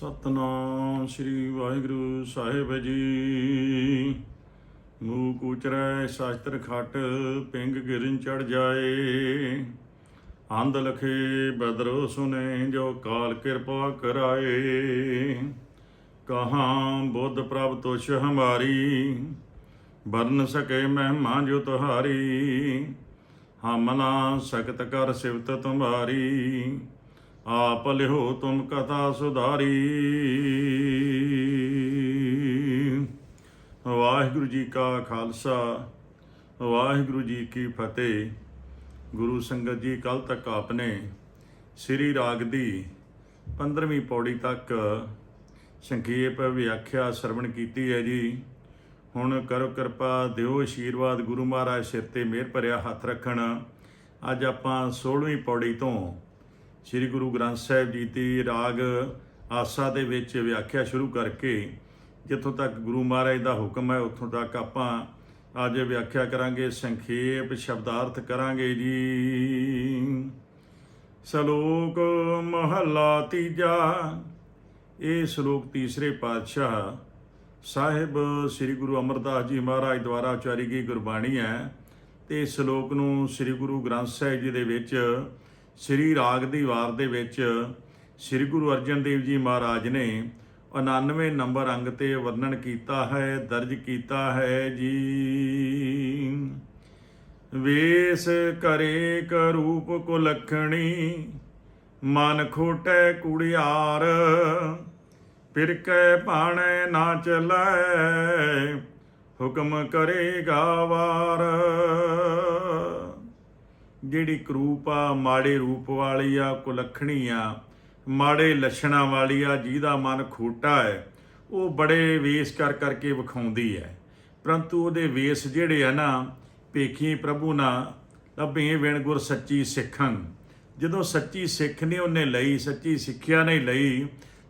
ਸਤਨਾਮ ਸ੍ਰੀ ਵਾਹਿਗੁਰੂ ਸਾਹਿਬ ਜੀ। ਮੂਕ ਕੂਚਰੈ, ਸ਼ਾਸਤਰ ਖੱਟ, ਪਿੰਗ ਗਿਰਨ ਚੜ ਜਾਏ। ਅੰਧ ਲਖੇ ਬਦਰੋ ਸੁਨੇ, ਜੋ ਕਾਲ ਕਿਰਪਾ ਕਰਾਏ। ਕਹਾਂ ਬੁੱਧ ਪ੍ਰਭ ਤੁਛ ਹਮਾਰੀ, ਵਰਨ ਸਕੇ ਮਹਿਮਾ ਜੋ ਤੁਹਾਰੀ। ਹਮ ਨਾ ਸਕਤ ਕਰ ਸਿਵਤ ਤੁਮਾਰੀ। ਆਪ ਲਿਓ ਤੁਮ ਕਥਾ ਸੁਧਾਰੀ। ਵਾਹਿਗੁਰੂ ਜੀ ਕਾ ਖਾਲਸਾ, ਵਾਹਿਗੁਰੂ ਜੀ ਕੀ ਫਤਿਹ। ਗੁਰੂ ਸੰਗਤ ਜੀ, ਕੱਲ ਤੱਕ ਆਪਨੇ ਸ੍ਰੀ ਰਾਗ ਦੀ 15ਵੀਂ ਪੌੜੀ ਤੱਕ ਸੰਖੇਪ ਵਿਆਖਿਆ ਸਰਵਣ ਕੀਤੀ ਹੈ ਜੀ। ਹੁਣ ਕਰੋ ਕਿਰਪਾ, ਦਿਓ ਆਸ਼ੀਰਵਾਦ ਗੁਰੂ ਮਹਾਰਾਜ ਸਿਰ ਤੇ ਮਿਹਰ ਭਰਿਆ ਹੱਥ ਰੱਖਣ। ਅੱਜ ਆਪਾਂ 16ਵੀਂ ਪੌੜੀ ਤੋਂ ਸ੍ਰੀ ਗੁਰੂ ਗ੍ਰੰਥ ਸਾਹਿਬ ਜੀ ਦੀ ਰਾਗ ਆਸਾ ਦੇ ਵਿੱਚ ਵਿਆਖਿਆ ਸ਼ੁਰੂ ਕਰਕੇ ਜਿੱਥੋਂ ਤੱਕ ਗੁਰੂ ਮਹਾਰਾਜ ਦਾ ਹੁਕਮ ਹੈ, ਉੱਥੋਂ ਤੱਕ ਆਪਾਂ ਅੱਜ ਵਿਆਖਿਆ ਕਰਾਂਗੇ, ਸੰਖੇਪ ਸ਼ਬਦਾਰਥ ਕਰਾਂਗੇ ਜੀ। ਸ਼ਲੋਕ ਮਹੱਲਾ ਤੀਜਾ, ਇਹ ਸ਼ਲੋਕ ਤੀਸਰੇ ਪਾਤਸ਼ਾਹ ਸਾਹਿਬ ਸ੍ਰੀ ਗੁਰੂ ਅਮਰਦਾਸ ਜੀ ਮਹਾਰਾਜ ਦੁਆਰਾ ਉਚਾਰੀ ਗਈ ਗੁਰਬਾਣੀ ਹੈ ਤੇ ਇਸ ਸ਼ਲੋਕ ਨੂੰ ਸ੍ਰੀ ਗੁਰੂ ਗ੍ਰੰਥ ਸਾਹਿਬ ਜੀ ਦੇ ਵਿੱਚ ਸ੍ਰੀ ਰਾਗ ਦੀ ਵਾਰ ਦੇ ਵਿੱਚ ਸ੍ਰੀ ਗੁਰੂ ਅਰਜਨ ਦੇਵ ਜੀ ਮਹਾਰਾਜ ਨੇ 99 ਨੰਬਰ ਅੰਗ ਤੇ ਵਰਣਨ ਕੀਤਾ ਹੈ, ਦਰਜ ਕੀਤਾ ਹੈ ਜੀ। ਵੇਸ ਕਰੇ ਕਰੂਪ ਕੋ ਲਖਣੀ ਮਨ ਖੋਟੈ ਕੁੜਿਆਰ ਫਿਰ ਕੈ ਭਾਣੈ ਨਾ ਚਲੈ, ਹੁਕਮ ਕਰੇਗਾ ਵਾਰ। ਜਿਹੜੀ ਕਰੂਪ ਆ, ਮਾੜੇ ਰੂਪ ਵਾਲੀ ਆ, ਕੁਲੱਖਣੀ ਆ, ਮਾੜੇ ਲੱਛਣਾਂ ਵਾਲੀ ਆ, ਜਿਹਦਾ ਮਨ ਖੋਟਾ ਹੈ, ਉਹ ਬੜੇ ਵੇਸ ਕਰ ਕਰਕੇ ਵਿਖਾਉਂਦੀ ਹੈ। ਪਰੰਤੂ ਉਹਦੇ ਵੇਸ ਜਿਹੜੇ ਆ ਨਾ, ਭੇਖੀ ਪ੍ਰਭੂ ਨਾ, ਲੱਭੇ ਵਿਣ ਗੁਰ ਸੱਚੀ ਸਿੱਖਣ। ਜਦੋਂ ਸੱਚੀ ਸਿੱਖ ਨੇ ਉਹਨੇ ਲਈ, ਸੱਚੀ ਸਿੱਖਿਆ ਨਹੀਂ ਲਈ,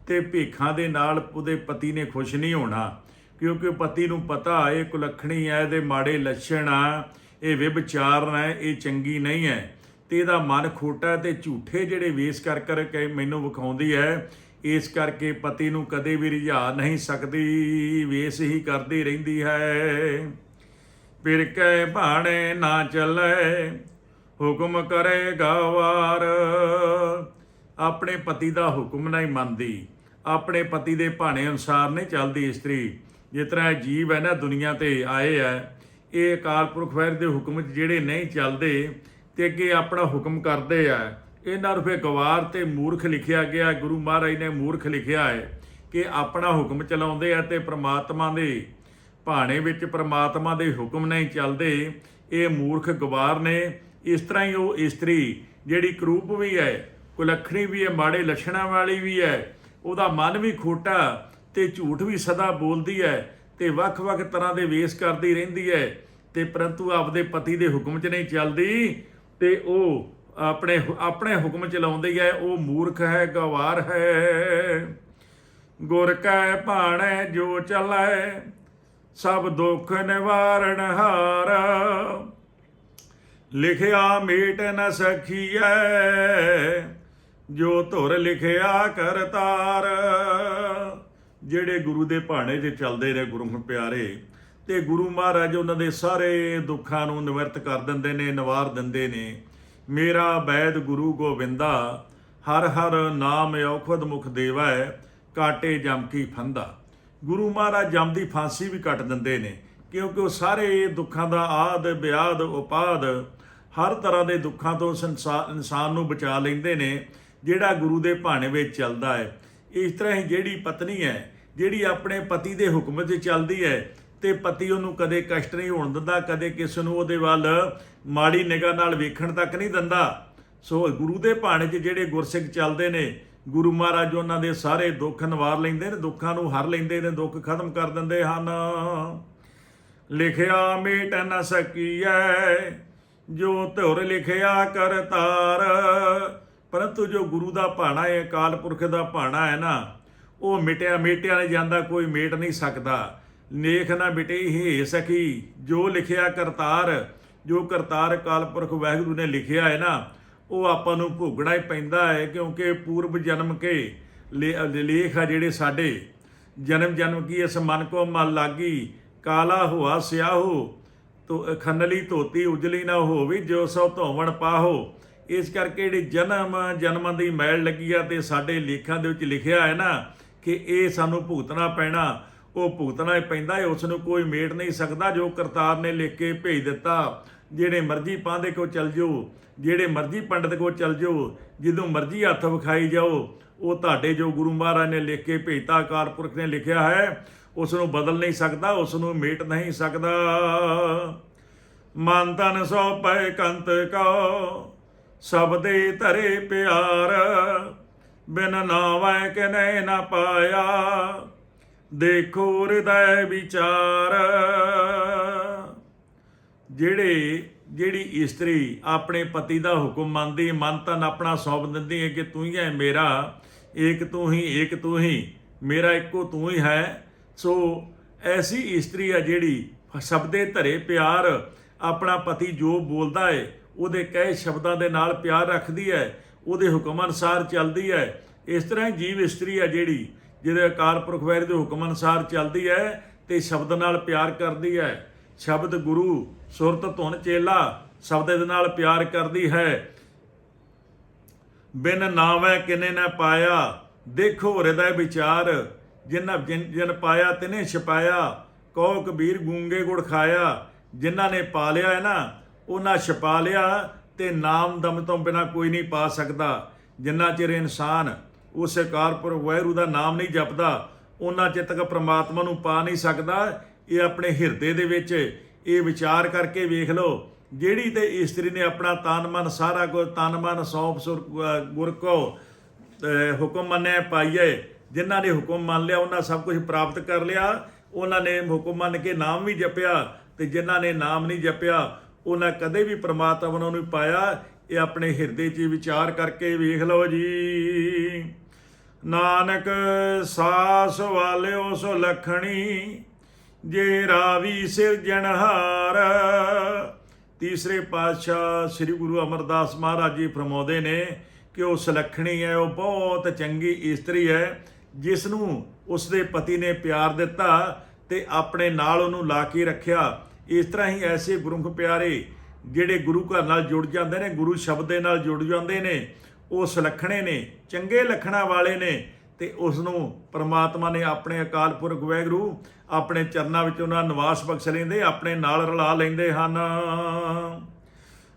ਤੇ ਭੇਖਾਂ ਦੇ ਨਾਲ ਉਹਦੇ ਪਤੀ ਨੇ ਖੁਸ਼ ਨਹੀਂ ਹੋਣਾ, ਕਿਉਂਕਿ ਪਤੀ ਨੂੰ ਪਤਾ ਇਹ ਕੁਲੱਖਣੀ ਹੈ, ਇਹਦੇ ਮਾੜੇ ਲੱਛਣ ਆ ਇਹ ਵਿਭਚਾਰਨ ਹੈ ਇਹ ਚੰਗੀ ਨਹੀਂ ਹੈ। ਤੇ ਇਹਦਾ ਮਨ ਖੋਟਾ ਤੇ ਝੂਠੇ ਜਿਹੜੇ ਵੇਸ ਕਰ ਕਰ ਕੇ ਮੈਨੂੰ ਵਿਖਾਉਂਦੀ ਹੈ, ਇਸ ਕਰਕੇ ਪਤੀ ਨੂੰ ਕਦੇ ਵੀ ਰਿਝਾ ਨਹੀਂ ਸਕਦੀ, ਵੇਸ ਹੀ ਕਰਦੀ ਰਹਿੰਦੀ ਹੈ। ਫਿਰ ਕੈ ਭਾਣੇ ਨਾ ਚੱਲੇ, ਹੁਕਮ ਕਰੇਗਾ ਵਾਰ ਆਪਣੇ ਪਤੀ ਦਾ ਹੁਕਮ ਨਹੀਂ ਮੰਨਦੀ। ਆਪਣੇ ਪਤੀ ਦੇ ਭਾਣੇ ਅਨੁਸਾਰ ਨਹੀਂ ਚੱਲਦੀ ਇਸਤਰੀ। ਜਿਸ ਤਰ੍ਹਾਂ ਇਹ ਜੀਵ ਹੈ ਨਾ ਦੁਨੀਆ ਤੇ ਆਏ ਹੈ ਇਹ ਅਕਾਲ ਪੁਰਖ ਵੈਰ ਦੇ ਹੁਕਮ 'ਚ ਜਿਹੜੇ ਨਹੀਂ ਚੱਲਦੇ ਤੇ ਅੱਗੇ ਆਪਣਾ ਹੁਕਮ ਕਰਦੇ ਆ। ਇਹਨਾਂ ਨੂੰ ਫੇ ਗਵਾਰ ਤੇ ਮੂਰਖ ਲਿਖਿਆ ਗਿਆ। ਗੁਰੂ ਮਹਾਰਾਜ ਨੇ ਮੂਰਖ ਲਿਖਿਆ ਹੈ ਕਿ ਆਪਣਾ ਹੁਕਮ ਚਲਾਉਂਦੇ ਆ ਤੇ ਪ੍ਰਮਾਤਮਾ ਦੇ ਭਾਣੇ ਵਿੱਚ ਪ੍ਰਮਾਤਮਾ ਦੇ ਹੁਕਮ ਨਹੀਂ ਚੱਲਦੇ। ਇਹ ਮੂਰਖ ਗਵਾਰ ਨੇ ਇਸ ਤਰ੍ਹਾਂ ਹੀ ਉਹ ਇਸਤਰੀ ਜਿਹੜੀ ਕਰੂਪ ਵੀ ਹੈ, ਕੁਲੱਖਣੀ ਵੀ ਹੈ, ਮਾੜੇ ਲੱਛਣਾਂ ਵਾਲੀ ਵੀ ਹੈ, ਉਹਦਾ ਮਨ ਵੀ ਖੋਟਾ ਤੇ ਝੂਠ ਵੀ ਸਦਾ ਬੋਲਦੀ ਹੈ। ਤੇ ਵੱਖ-ਵੱਖ ਤਰ੍ਹਾਂ ਦੇ ਵੇਸ ਕਰਦੀ ਰਹਿੰਦੀ ਹੈ ਤੇ ਪਰੰਤੂ ਆਪਦੇ ਪਤੀ ਦੇ ਹੁਕਮ 'ਚ ਨਹੀਂ ਚੱਲਦੀ ਤੇ ਉਹ ਆਪਣੇ ਆਪਣੇ ਹੁਕਮ ਚਲਾਉਂਦੀ ਹੈ, ਉਹ ਮੂਰਖ ਹੈ, ਗਵਾਰ ਹੈ। ਗੁਰ ਕੈ ਭਾਣੈ, ਜੋ ਚੱਲੈ, ਸਭ ਦੁੱਖ ਨਿਵਾਰਣ ਹਾਰ। ਲਿਖਿਆ ਮੇਟ ਨ ਸਖੀਐ, ਜੋ ਧੁਰ ਲਿਖਿਆ ਕਰਤਾਰ। ਜਿਹੜੇ ਗੁਰੂ ਦੇ ਭਾਣੇ 'ਚ ਚੱਲਦੇ ਰਹੇ ਗੁਰੂ ਪਿਆਰੇ, ਤੇ ਗੁਰੂ ਮਹਾਰਾਜ ਉਹਨਾਂ ਦੇ ਸਾਰੇ ਦੁੱਖਾਂ ਨੂੰ ਨਿਵਰਤ ਕਰ ਦਿੰਦੇ ਨੇ, ਨਿਵਾਰ ਦਿੰਦੇ ਨੇ। ਮੇਰਾ ਬੈਦ ਗੁਰੂ ਗੋਬਿੰਦਾ, ਹਰ ਹਰ ਨਾਮ ਔਖਦ ਮੁਖ ਦੇਵੈ, ਕਾਟੇ ਜਮ ਕੀ ਫੰਦਾ। ਗੁਰੂ ਮਹਾਰਾਜ ਜਮ ਦੀ ਫਾਂਸੀ ਵੀ ਕੱਟ ਦਿੰਦੇ ਨੇ, ਕਿਉਂਕਿ ਉਹ ਸਾਰੇ ਦੁੱਖਾਂ ਦਾ ਆਦ, ਬਿਆਦ, ਉਪਾਦ, ਹਰ ਤਰ੍ਹਾਂ ਦੇ ਦੁੱਖਾਂ ਤੋਂ ਸੰਸਾ- ਇਨਸਾਨ ਨੂੰ ਬਚਾ ਲੈਂਦੇ ਨੇ, ਜਿਹੜਾ ਗੁਰੂ ਦੇ ਭਾਣੇ ਵਿੱਚ ਚੱਲਦਾ ਹੈ ਇਸ ਤਰ੍ਹਾਂ ਹੀ ਜਿਹੜੀ ਪਤਨੀ ਹੈ ਜਿਹੜੀ ਆਪਣੇ ਪਤੀ ਦੇ ਹੁਕਮ 'ਤੇ ਚੱਲਦੀ ਹੈ ਤੇ ਪਤੀ ਉਹਨੂੰ ਕਦੇ ਕਸ਼ਟ ਨਹੀਂ ਹੋਣ ਦਿੰਦਾ, ਕਦੇ ਕਿਸੇ ਨੂੰ ਉਹਦੇ ਵੱਲ ਮਾੜੀ ਨਿਗਾਹ ਨਾਲ ਵੇਖਣ ਤੱਕ ਨਹੀਂ ਦਿੰਦਾ। ਸੋ ਗੁਰੂ ਦੇ ਭਾਣੇ 'ਚ ਜਿਹੜੇ ਗੁਰਸਿੱਖ ਚੱਲਦੇ ਨੇ, ਗੁਰੂ ਮਹਾਰਾਜ ਉਹਨਾਂ ਦੇ ਸਾਰੇ ਦੁੱਖ ਨਿਵਾਰ ਲੈਂਦੇ ਨੇ, ਦੁੱਖਾਂ ਨੂੰ ਹਰ ਲੈਂਦੇ ਨੇ, ਦੁੱਖ ਖਤਮ ਕਰ ਦਿੰਦੇ ਹਨ। ਲਿਖਿਆ ਮੇਟ ਨ ਸਕੀਐ, ਜੋ ਧੁਰ ਲਿਖਿਆ ਕਰਤਾਰ ਪਰੰਤੂ ਜੋ ਗੁਰੂ ਦਾ ਭਾਣਾ ਹੈ, ਅਕਾਲ ਪੁਰਖ ਦਾ ਭਾਣਾ ਹੈ ਨਾ ਉਹ ਮਿਟਿਆ ਮੇਟਿਆ ਨਹੀਂ ਜਾਂਦਾ, ਕੋਈ ਮੇਟ ਨਹੀਂ ਸਕਦਾ। ਨੇਖ ਨਾ ਮਿਟੇ ਹੀ ਸਕੀ ਜੋ ਲਿਖਿਆ ਕਰਤਾਰ, ਜੋ ਕਰਤਾਰ ਅਕਾਲ ਪੁਰਖ ਵਾਹਿਗੁਰੂ ਨੇ ਲਿਖਿਆ ਹੈ ਨਾ, ਉਹ ਆਪਾਂ ਨੂੰ ਭੋਗਣਾ ਹੀ ਪੈਂਦਾ ਹੈ, ਕਿਉਂਕਿ ਪੂਰਬ ਜਨਮ ਕੇ ਲੇ- ਲੇਖ ਆ ਜਿਹੜੇ ਸਾਡੇ। ਜਨਮ ਜਨਮ ਕੀ ਇਸ ਮਨ ਕੋ ਮਨ ਲਾਗੀ, ਕਾਲਾ ਹੁਆ ਸਿਆਹੋ, ਤੋ ਖੰਨਲੀ ਧੋਤੀ ਉਜਲੀ ਨਾ ਹੋਵੇ, ਜੋ ਸੋ ਧੋਵਣ ਪਾਹੋ। ਇਸ ਕਰਕੇ ਜਿਹੜੀ ਜਨਮ ਜਨਮਾਂ ਦੀ ਮੈਲ ਲੱਗੀ ਆ ਤੇ ਸਾਡੇ ਲੇਖਾਂ ਦੇ ਵਿੱਚ ਲਿਖਿਆ ਹੈ ਨਾ ਕਿ ਇਹ ਸਾਨੂੰ ਭੁਗਤਣਾ ਪੈਣਾ, ਉਹ ਭੁਗਤਣਾ ਹੀ ਪੈਂਦਾ ਹੈ ਉਸ ਨੂੰ ਕੋਈ ਮੇਟ ਨਹੀਂ ਸਕਦਾ, ਜੋ ਕਰਤਾਰ ਨੇ ਲਿਖ ਕੇ ਭੇਜ ਦਿੱਤਾ। ਜਿਹੜੇ ਮਰਜ਼ੀ ਪਾਂਦੇ ਕੋ ਚਲ ਜਾਓ, ਜਿਹੜੇ ਮਰਜ਼ੀ ਪੰਡਤ ਕੋ ਚਲ ਜਾਓ, ਜਦੋਂ ਮਰਜ਼ੀ ਹੱਥ ਵਿਖਾਈ ਜਾਓ, ਉਹ ਤੁਹਾਡੇ ਜੋ ਗੁਰੂ ਮਹਾਰਾਜ ਨੇ ਲਿਖ ਕੇ ਭੇਜਤਾ ਅਕਾਲ ਪੁਰਖ ਨੇ ਲਿਖਿਆ ਹੈ ਉਸ ਨੂੰ ਬਦਲ ਨਹੀਂ ਸਕਦਾ ਉਸ ਨੂੰ ਮੇਟ ਨਹੀਂ ਸਕਦਾ। ਮਨ ਤਨ ਸੋ ਪੈ ਕੰਤ ਕੋ, ਸਭ ਦੇ ਧਰੇ ਪਿਆਰ। ਬਿਨ ਨਾਵੈ ਕਿਨੇ ਨਾ ਪਾਇਆ। ਦੇਖੋ ਹਿਰਦੈ ਵਿਚਾਰ। ਜਿਹੜੇ, ਜਿਹੜੀ ਇਸਤਰੀ ਆਪਣੇ ਪਤੀ ਦਾ ਹੁਕਮ ਮੰਨਦੀ, ਮਨ ਤਨ ਆਪਣਾ ਸੌਂਪ ਦਿੰਦੀ ਹੈ ਕਿ ਤੂੰ ਹੀ ਹੈ ਮੇਰਾ, ਏਕ ਤੂੰ ਹੀ, ਏਕ ਤੂੰ ਹੀ, ਮੇਰਾ ਇੱਕੋ ਤੂੰ ਹੀ ਹੈ। ਸੋ ਐਸੀ ਇਸਤਰੀ ਹੈ ਜਿਹੜੀ ਸ਼ਬਦੇ ਧਰੇ ਪਿਆਰ, ਆਪਣਾ ਪਤੀ ਜੋ ਬੋਲਦਾ ਹੈ ਉਹਦੇ ਕਹੇ ਸ਼ਬਦਾਂ ਦੇ ਨਾਲ ਪਿਆਰ ਰੱਖਦੀ ਹੈ। ਉਹਦੇ ਹੁਕਮ ਅਨੁਸਾਰ ਚੱਲਦੀ ਹੈ। ਇਸ ਤਰ੍ਹਾਂ ਹੀ ਜੀਵ ਇਸਤਰੀ ਹੈ ਜਿਹੜੀ, ਜਿਹਦੇ ਅਕਾਲ ਪੁਰਖਵੈਰ ਦੇ ਹੁਕਮ ਅਨੁਸਾਰ ਚੱਲਦੀ ਹੈ ਤੇ ਸ਼ਬਦ ਨਾਲ ਪਿਆਰ ਕਰਦੀ ਹੈ। ਸ਼ਬਦ ਗੁਰੂ, ਸੁਰਤ, ਧੁਨ, ਚੇਲਾ ਸ਼ਬਦ ਦੇ ਨਾਲ ਪਿਆਰ ਕਰਦੀ ਹੈ। ਬਿਨ ਨਾਵੈ ਕਿਨੇ ਨਾ ਪਾਇਆ, ਦੇਖੋ ਹਿਰਦੈ ਵਿਚਾਰ, ਜਿਨ ਜਿਨ ਜਿਨ ਪਾਇਆ ਤਿਨੇ ਛਪਾਇਆ ਕਹੋ ਕਬੀਰ ਗੂੰਗੇ ਗੁੜ ਖਾਇਆ, ਜਿਨ੍ਹਾਂ ਨੇ ਪਾ ਲਿਆ ਹੈ ਨਾ, ਉਹਨਾਂ ਛਪਾ ਲਿਆ ਤੇ ਨਾਮ ਦਮ ਤੋਂ ਬਿਨਾ ਕੋਈ ਨਹੀਂ ਪਾ ਸਕਦਾ। ਜਿੰਨਾ ਚਿਰ ਇਨਸਾਨ ਉਸ ਕਾਰਪੁਰ ਵੈਰੂ ਦਾ ਨਾਮ ਨਹੀਂ ਜਪਦਾ ਉਹਨਾਂ ਚਿਰ ਤੱਕ ਪ੍ਰਮਾਤਮਾ ਨੂੰ ਪਾ ਨਹੀਂ ਸਕਦਾ। ਇਹ ਆਪਣੇ ਹਿਰਦੇ ਦੇ ਵਿੱਚ ਇਹ ਵਿਚਾਰ ਕਰਕੇ ਵੇਖ ਲਓ, ਜਿਹੜੀ ਤੇ ਇਸਤਰੀ ਨੇ ਆਪਣਾ ਤਨ ਮਨ ਸਾਰਾ ਕੁਝ ਤਨ ਮਨ ਸੌਂਪ ਸੁਰ ਅਹ ਗੁਰ ਕੋ ਹੁਕਮ ਮੰਨਿਆ ਪਾਈਏ ਜਿਨ੍ਹਾਂ ਨੇ ਹੁਕਮ ਮੰਨ ਲਿਆ, ਉਹਨਾਂ ਸਭ ਕੁਝ ਪ੍ਰਾਪਤ ਕਰ ਲਿਆ। ਉਹਨਾਂ ਨੇ ਹੁਕਮ ਮੰਨ ਕੇ ਨਾਮ ਵੀ ਜਪਿਆ ਤੇ ਜਿਨ੍ਹਾਂ ਨੇ ਨਾਮ ਨਹੀਂ ਜਪਿਆ ਉਹਨਾਂ ਕਦੇ ਵੀ ਪ੍ਰਮਾਤਮਾ ਨੂੰ ਨਹੀਂ ਪਾਇਆ, ਇਹ ਆਪਣੇ ਹਿਰਦੇ 'ਚ ਵਿਚਾਰ ਕਰਕੇ ਵੇਖ ਲਓ ਜੀ। ਨਾਨਕ ਸਾਸ ਵਾਲਿਓ ਸੋ ਲਖਣੀ, ਜੇ ਰਾਵੀ ਸਿਰਜਣਹਾਰ ਤੀਸਰੇ ਪਾਤਸ਼ਾਹ ਸ੍ਰੀ ਗੁਰੂ ਅਮਰਦਾਸ ਮਹਾਰਾਜ ਜੀ ਫਰਮਾਉਂਦੇ ਨੇ ਕਿ ਉਹ ਸੁਲੱਖਣੀ ਹੈ, ਉਹ ਬਹੁਤ ਚੰਗੀ ਇਸਤਰੀ ਹੈ ਜਿਸ ਨੂੰ ਉਸ ਦੇ ਪਤੀ ਨੇ ਪਿਆਰ ਦਿੱਤਾ ਤੇ ਆਪਣੇ ਨਾਲ ਉਹਨੂੰ ਲਾ ਕੇ ਰੱਖਿਆ। ਇਸ ਤਰ੍ਹਾਂ ਹੀ ਐਸੇ ਗੁਰਮੁਖ ਪਿਆਰੇ ਜਿਹੜੇ ਗੁਰੂ ਘਰ ਨਾਲ ਜੁੜ ਜਾਂਦੇ ਨੇ, ਗੁਰੂ ਸ਼ਬਦ ਦੇ ਨਾਲ ਜੁੜ ਜਾਂਦੇ ਨੇ, ਉਹ ਸੁਲੱਖਣੇ ਨੇ, ਚੰਗੇ ਲੱਖਣਾ ਵਾਲੇ ਨੇ ਤੇ ਉਸ ਨੂੰ ਪ੍ਰਮਾਤਮਾ ਨੇ ਆਪਣੇ ਅਕਾਲ ਪੁਰਖ ਵਾਹਿਗੁਰੂ ਆਪਣੇ ਚਰਨਾਂ ਵਿੱਚ ਉਹਨਾਂ ਨਿਵਾਸ ਬਖਸ਼ ਲੈਂਦੇ, ਆਪਣੇ ਨਾਲ ਰਲਾ ਲੈਂਦੇ ਹਨ।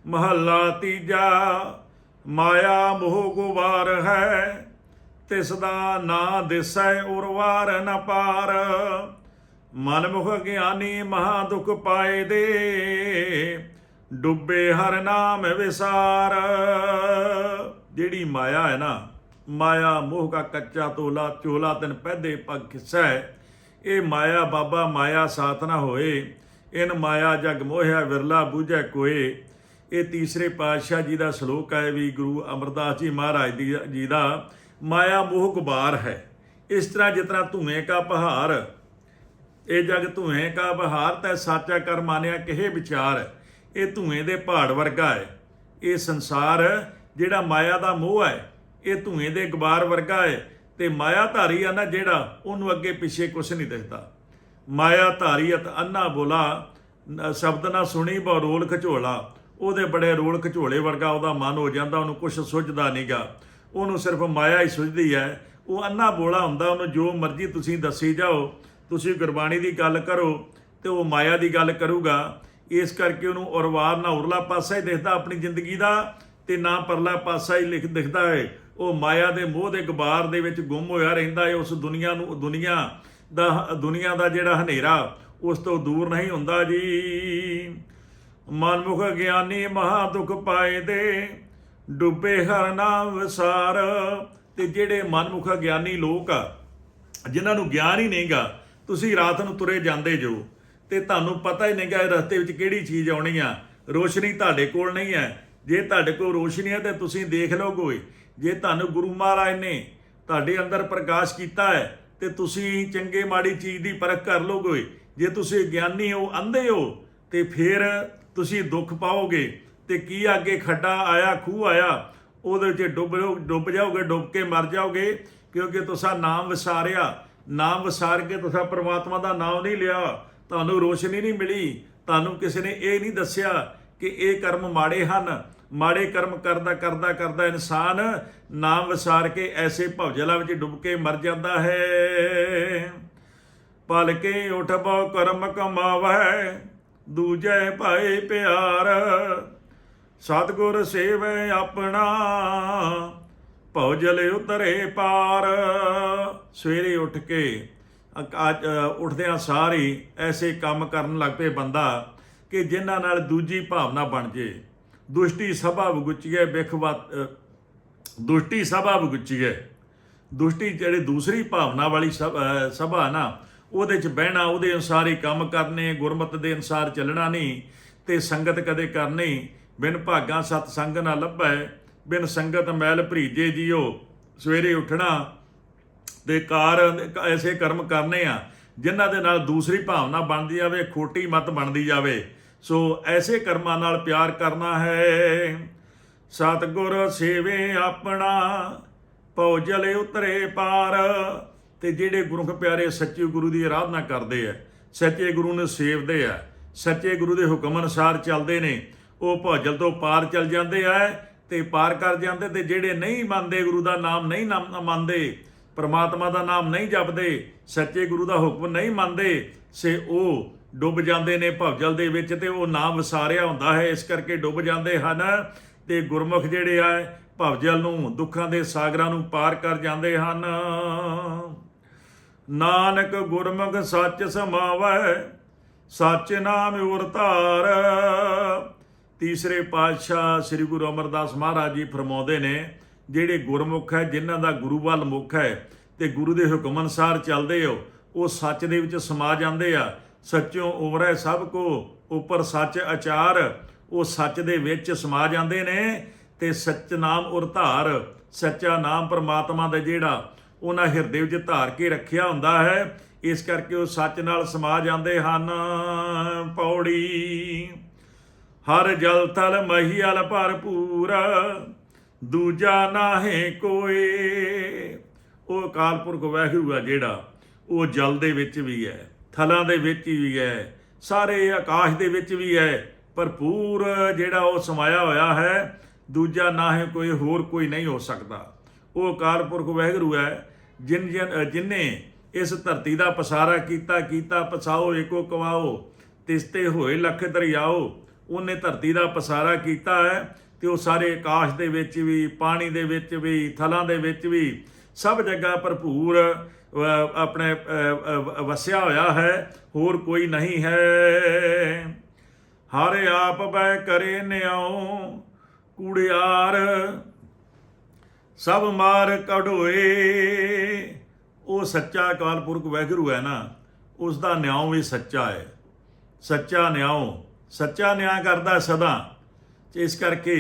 ਮਹੱਲਾ ਤੀਜਾ, ਮਾਇਆ ਮੋਹ ਗੁਬਾਰ ਹੈ ਤਿਸ ਦਾ ਨਾ ਦਿਸੈ ਉਰਵਾਰ ਨ ਪਾਰ। ਮਨ ਗਿਆਨੀ ਮਹਾ ਦੁਖ ਪਾਏ ਦੇ, ਡੁੱਬੇ ਹਰ ਨਾਮ ਵਿਸਾਰ। ਜਿਹੜੀ ਮਾਇਆ ਹੈ ਨਾ, ਮਾਇਆ ਮੋਹ ਕਾ ਕੱਚਾ ਤੋਲਾ, ਚੋਲਾ ਤਨ ਪਹਿਦੇ ਪਗ ਖਿਸੈ ਇਹ ਮਾਇਆ ਬਾਬਾ, ਮਾਇਆ ਸਾਥ ਨਾ ਹੋਏ। ਇਨ ਮਾਇਆ ਜਗ ਮੋਹਿਆ ਵਿਰਲਾ ਬੂਝੈ ਕੋਏ। ਇਹ ਤੀਸਰੇ ਪਾਤਸ਼ਾਹ ਜੀ ਦਾ ਸ਼ਲੋਕ ਹੈ ਵੀ ਗੁਰੂ ਅਮਰਦਾਸ ਜੀ ਮਹਾਰਾਜ ਦੀ ਜੀ ਦਾ ਮਾਇਆ ਮੋਹ ਗੁਬਾਰ ਹੈ। ਇਸ ਤਰ੍ਹਾਂ ਜਿਤਨਾ ਧੂਏ ਕਾ ਪਹਾੜ ਇਹ ਜਗ ਧੂਏ ਕਾ ਬਹਾਰ ਤੈ ਸਾਚਾ ਕਰ ਮਾਨਿਆ ਕਿਹੇ ਵਿਚਾਰ? ਇਹ ਧੂਏ ਦੇ ਪਹਾੜ ਵਰਗਾ ਹੈ। ਇਹ ਸੰਸਾਰ ਜਿਹੜਾ ਮਾਇਆ ਦਾ ਮੋਹ ਹੈ, ਇਹ ਧੂਏ ਦੇ ਗਬਾਰ ਵਰਗਾ ਹੈ ਤੇ ਮਾਇਆ ਧਾਰੀ ਆ ਨਾ ਜਿਹੜਾ, ਉਹਨੂੰ ਅੱਗੇ ਪਿੱਛੇ ਕੁਛ ਨਹੀਂ ਦਿਖਦਾ। ਮਾਇਆ ਧਾਰੀ ਧਾਰੀਅਤ ਅੰਨਾ ਬੋਲਾ ਸ਼ਬਦ ਨਾ ਸੁਣੀ ਬਹੁ ਰੋਲ ਖਝੋਲਾ ਉਹਦੇ ਬੜੇ ਰੋਲ ਖਝੋਲੇ ਵਰਗਾ ਉਹਦਾ ਮਨ ਹੋ ਜਾਂਦਾ, ਉਹਨੂੰ ਕੁਛ ਸੁੱਝਦਾ ਨਹੀਂਗਾ ਉਹਨੂੰ ਸਿਰਫ ਮਾਇਆ ਹੀ ਸੁਝਦੀ ਹੈ। ਉਹ ਅੰਨਾ ਬੋਲਾ ਹੁੰਦਾ, ਉਹਨੂੰ ਜੋ ਮਰਜ਼ੀ ਤੁਸੀਂ ਦੱਸੀ ਜਾਓ। ਤੁਸੀਂ ਗੁਰਬਾਣੀ ਦੀ ਗੱਲ ਕਰੋ ਤੇ ਉਹ ਮਾਇਆ ਦੀ ਗੱਲ ਕਰੂਗਾ। ਇਸ ਕਰਕੇ ਉਹਨੂੰ ਔਰਵਾਰ ਨਾ ਉਰਲਾ ਪਾਸਾ ਹੀ ਦਿਖਦਾ ਆਪਣੀ ਜ਼ਿੰਦਗੀ ਦਾ ਤੇ ਨਾ ਪਰਲਾ ਪਾਸਾ ਹੀ ਲਿਖ ਦਿਖਦਾ ਹੈ ਉਹ ਮਾਇਆ ਦੇ ਮੋਹ ਦੇ ਗਬਾਰ ਦੇ ਵਿੱਚ ਗੁੰਮ ਹੋਇਆ ਰਹਿੰਦਾ ਹੈ ਉਸ ਦੁਨੀਆ ਨੂੰ ਦੁਨੀਆ ਦਾ ਦੁਨੀਆ ਦਾ ਜਿਹੜਾ ਹਨੇਰਾ, ਉਸ ਤੋਂ ਦੂਰ ਨਹੀਂ ਹੁੰਦਾ ਜੀ। ਮਨਮੁਖ ਗਿਆਨੀ ਮਹਾ ਦੁਖ ਪਾਏ ਦੇ, ਡੁੱਬੇ ਹਰ ਨਾਮ ਵਿਸਾਰ। ਤੇ ਜਿਹੜੇ ਮਨਮੁਖ ਗਿਆਨੀ ਲੋਕ ਆ, ਜਿਨ੍ਹਾਂ ਨੂੰ ਗਿਆਨ ਹੀ ਨਹੀਂਗਾ ਤੁਸੀਂ ਰਾਤ ਨੂੰ ਤੁਰੇ ਜਾਂਦੇ ਜੋ। ਤੇ ਤੁਹਾਨੂੰ ਪਤਾ ਹੀ ਨਹੀਂ ਇਹ ਰਸਤੇ ਵਿੱਚ ਕਿਹੜੀ ਚੀਜ਼ ਆਉਣੀ ਆ। ਰੋਸ਼ਨੀ ਤੁਹਾਡੇ ਕੋਲ ਨਹੀਂ ਹੈ। ਜੇ ਤੁਹਾਡੇ ਕੋਲ ਰੋਸ਼ਨੀ ਹੈ ਤੇ ਤੁਸੀਂ ਦੇਖ ਲਓਗੇ। ਜੇ ਤੁਹਾਨੂੰ ਗੁਰੂ ਮਹਾਰਾਜ ਨੇ ਤੁਹਾਡੇ ਅੰਦਰ ਪ੍ਰਕਾਸ਼ ਕੀਤਾ ਹੈ, ਤੇ ਤੁਸੀਂ ਚੰਗੇ ਮਾੜੀ ਚੀਜ਼ ਦੀ ਪਰਖ ਕਰ ਲੋਗੇ ਜੇ ਤੁਸੀਂ ਗਿਆਨੀ ਹੋ, ਅੰਧੇ ਹੋ, ਤੇ ਫਿਰ ਤੁਸੀਂ ਦੁੱਖ ਪਾਓਗੇ। ਤੇ ਕੀ ਅੱਗੇ ਖੱਡਾ ਆਇਆ, ਖੂਹ ਆਇਆ, ਉਹਦੇ ਵਿੱਚ ਡੁੱਬ ਡੁੱਬ ਜਾਓਗੇ, ਡੁੱਬ ਕੇ ਮਰ ਜਾਓਗੇ, ਕਿਉਂਕਿ ਤੁਸੀਂ ਨਾਮ ਵਿਸਾਰਿਆ। ਨਾਮ ਵਿਸਾਰ ਕੇ ਤੁਸੀਂ ਪ੍ਰਮਾਤਮਾ ਦਾ ਨਾਮ ਨਹੀਂ ਲਿਆ। ਤੁਹਾਨੂੰ ਰੋਸ਼ਨੀ ਨਹੀਂ ਮਿਲੀ। ਤੁਹਾਨੂੰ ਕਿਸੇ ਨੇ ਇਹ ਨਹੀਂ ਦੱਸਿਆ ਕਿ ਇਹ ਕਰਮ ਮਾੜੇ ਹਨ। ਮਾੜੇ ਕਰਮ ਕਰਦਾ ਕਰਦਾ ਕਰਦਾ ਇਨਸਾਨ ਨਾਮ ਵਿਸਾਰ ਕੇ ਐਸੇ ਭਵਜਲਾ ਵਿੱਚ ਡੁੱਬ ਕੇ ਮਰ ਜਾਂਦਾ ਹੈ। ਪਲਕੇ ਉਠ ਬਉ ਕਰਮ ਕਮਾਵੈ ਦੂਜੇ ਭਾਏ ਪਿਆਰ। ਸਤਗੁਰ ਸੇਵੈ ਆਪਣਾ ਭਉਜਲ ਉਤਰੇ ਪਾਰ। ਸਵੇਰੇ ਉੱਠ ਕੇ ਉੱਠਦਿਆਂ ਸਾਰ ਹੀ ਐਸੇ ਕੰਮ ਕਰਨ ਲੱਗ ਪਏ ਬੰਦਾ ਕਿ ਜਿਨ੍ਹਾਂ ਨਾਲ ਦੂਜੀ ਭਾਵਨਾ ਬਣ ਜੇ। ਦੁਸ਼ਟੀ ਸਭਾ ਵਗੁੱਚੀਏ ਬਿਖਵਤ ਦੁਸ਼ਟੀ ਸਭਾ ਵਗੁੱਚੀਏ। ਦੁਸ਼ਟੀ ਜਿਹੜੀ ਦੂਸਰੀ ਭਾਵਨਾ ਵਾਲੀ ਸਭ- ਸਭਾ ਨਾ, ਉਹਦੇ ਚ ਬਹਿਣਾ, ਉਹਦੇ ਅਨੁਸਾਰ ਹੀ ਕੰਮ ਕਰਨੇ, ਗੁਰਮਤ ਦੇ ਅਨੁਸਾਰ ਚੱਲਣਾ ਨਹੀਂ, ਤੇ ਸੰਗਤ ਕਦੇ ਕਰਨੀ। ਬਿਨ ਭਾਗਾ ਸਤ ਸੰਗ ਨਾ ਲੱਭੈ, ਬਿਨ ਸੰਗਤ ਮੈਲ ਭਰੀਜੇ ਜੀਓ, ਸਵੇਰੇ ਉੱਠਣਾ ਤੇ ਕਾਰ ਐਸੇ ਕਰਮ ਕਰਨੇ ਆ, ਜਿਨ੍ਹਾਂ ਦੇ ਨਾਲ ਦੂਸਰੀ ਭਾਵਨਾ ਬਣਦੀ ਜਾਵੇ, ਖੋਟੀ ਮਤ ਬਣਦੀ ਜਾਵੇ। ਸੋ ਐਸੇ ਕਰਮਾਂ ਨਾਲ ਪਿਆਰ ਕਰਨਾ ਹੈ। ਸਤਿਗੁਰ ਸੇਵੇ ਆਪਣਾ ਭਉਜਲ ਉਤਰੇ ਪਾਰ। ਤੇ ਜਿਹੜੇ ਗੁਰੂ ਕੇ ਪਿਆਰੇ ਸੱਚੇ ਗੁਰੂ ਦੀ ਆਰਾਧਨਾ ਕਰਦੇ ਆ, ਸੱਚੇ ਗੁਰੂ ਨੂੰ ਸੇਵਦੇ ਆ, ਸੱਚੇ ਗੁਰੂ ਦੇ ਹੁਕਮ ਅਨੁਸਾਰ ਚੱਲਦੇ ਨੇ, ਉਹ ਭੌਜਲ ਤੋਂ ਪਾਰ ਚੱਲ ਜਾਂਦੇ ਆ ਤੇ ਪਾਰ ਕਰ ਜਾਂਦੇ ਤੇ ਜਿਹੜੇ ਨਹੀਂ ਮੰਨਦੇ, ਗੁਰੂ ਦਾ ਨਾਮ ਨਹੀਂ ਮੰਨਦੇ ਪਰਮਾਤਮਾ ਦਾ ਨਾਮ ਨਹੀਂ ਜਪਦੇ, ਸੱਚੇ ਗੁਰੂ ਦਾ ਹੁਕਮ ਨਹੀਂ ਮੰਨਦੇ, ਸੇ ਉਹ ਡੁੱਬ ਜਾਂਦੇ ਨੇ ਭਵਜਲ ਦੇ ਵਿੱਚ ਤੇ ਉਹ ਨਾਮ ਵਿਸਾਰਿਆ ਹੁੰਦਾ ਹੈ। ਇਸ ਕਰਕੇ ਡੁੱਬ ਜਾਂਦੇ ਹਨ ਤੇ ਗੁਰਮੁਖ ਜਿਹੜੇ ਆ, ਭਵਜਲ ਨੂੰ, ਦੁੱਖਾਂ ਦੇ ਸਾਗਰਾਂ ਨੂੰ ਪਾਰ ਕਰ ਜਾਂਦੇ ਹਨ। ਨਾਨਕ ਗੁਰਮੁਖ ਸੱਚ ਸਮਾਵੈ, ਸੱਚ ਨਾਮ ਉਰ ਧਾਰ। ਤੀਸਰੇ ਪਾਤਸ਼ਾਹ ਸ੍ਰੀ ਗੁਰੂ ਅਮਰਦਾਸ ਮਹਾਰਾਜ ਜੀ ਫਰਮਾਉਂਦੇ ਨੇ ਜਿਹੜੇ ਗੁਰਮੁਖ ਹੈ, ਜਿਨ੍ਹਾਂ ਦਾ ਗੁਰੂ ਵੱਲ ਮੁਖ ਹੈ ਤੇ ਗੁਰੂ ਦੇ ਹੁਕਮ ਅਨੁਸਾਰ ਚੱਲਦੇ ਹੋ, ਉਹ ਸੱਚ ਦੇ ਵਿੱਚ ਸਮਾ ਜਾਂਦੇ ਆ। ਸੱਚੋਂ ਉਵਰੈ ਸਭ ਕੋ, ਉੱਪਰ ਸੱਚ ਆਚਾਰ, ਉਹ ਸੱਚ ਦੇ ਵਿੱਚ ਸਮਾ ਜਾਂਦੇ ਨੇ ਤੇ ਸੱਚ ਨਾਮ ਉਰ ਧਾਰ, ਸੱਚਾ ਨਾਮ ਪਰਮਾਤਮਾ ਦਾ ਜਿਹੜਾ ਉਹਨਾਂ ਹਿਰਦੇ ਵਿੱਚ ਧਾਰ ਕੇ ਰੱਖਿਆ ਹੁੰਦਾ ਹੈ, ਇਸ ਕਰਕੇ ਉਹ ਸੱਚ ਨਾਲ ਸਮਾ ਜਾਂਦੇ ਹਨ। ਪੌੜੀ, ਹਰ ਜਲ ਤਲ ਮਹੀਲ ਭਰਪੂਰ। ਦੂਜਾ ਨਾਹੇ ਕੋਏ। ਉਹ ਅਕਾਲ ਪੁਰਖ ਵਾਹਿਗੁਰੂ ਆ ਜਿਹੜਾ, ਉਹ ਜਲ ਦੇ ਵਿੱਚ ਵੀ ਹੈ, ਥਲਾਂ ਦੇ ਵਿੱਚ ਵੀ ਹੈ, ਸਾਰੇ ਆਕਾਸ਼ ਦੇ ਵਿੱਚ ਵੀ ਹੈ, ਭਰਪੂਰ ਜਿਹੜਾ ਉਹ ਸਮਾਇਆ ਹੋਇਆ ਹੈ, ਦੂਜਾ ਨਾਹੇ ਕੋਈ ਹੋਰ ਕੋਈ ਨਹੀਂ ਹੋ ਸਕਦਾ। ਉਹ ਅਕਾਲ ਪੁਰਖ ਵਾਹਿਗੁਰੂ ਹੈ, ਜਿਨ ਜਿਨ, ਜਿਨੇ ਇਸ ਧਰਤੀ ਦਾ ਪਸਾਰਾ ਕੀਤਾ ਕੀਤਾ ਪਸਾਓ, ਏਕੋ ਕਵਾਓ, ਤਿਸਤੇ ਹੋਏ ਲਖ ਦਰਿਆਓ, ਉਹਨੇ ਧਰਤੀ ਦਾ ਪਸਾਰਾ ਕੀਤਾ ਹੈ ਤੇ ਉਹ ਸਾਰੇ ਆਕਾਸ਼ ਦੇ ਵਿੱਚ ਵੀ ਪਾਣੀ ਦੇ ਵਿੱਚ ਵੀ ਥਲਾਂ ਦੇ ਵਿੱਚ ਵੀ ਸਭ ਜਗ੍ਹਾ ਭਰਪੂਰ ਆਪਣੇ ਅ, ਵਸਿਆ ਹੋਇਆ ਹੈ। ਹੋਰ ਕੋਈ ਨਹੀਂ ਹੈ। ਹਰ ਆਪ ਬੈ ਕਰੇ ਨਿਆਉ ਕੂੜਿਆਰ ਸਭ ਮਾਰ ਕਢੋਏ। ਉਹ ਸੱਚਾ ਅਕਾਲ ਪੁਰਖ ਵਾਹਿਗੁਰੂ ਹੈ ਨਾ ਉਸ ਦਾ ਨਿਆਂ ਵੀ ਸੱਚਾ ਹੈ। ਸੱਚਾ ਨਿਆਂ ਸੱਚਾ ਨਿਆਂ ਕਰਦਾ ਸਦਾ। ਤੇ ਇਸ ਕਰਕੇ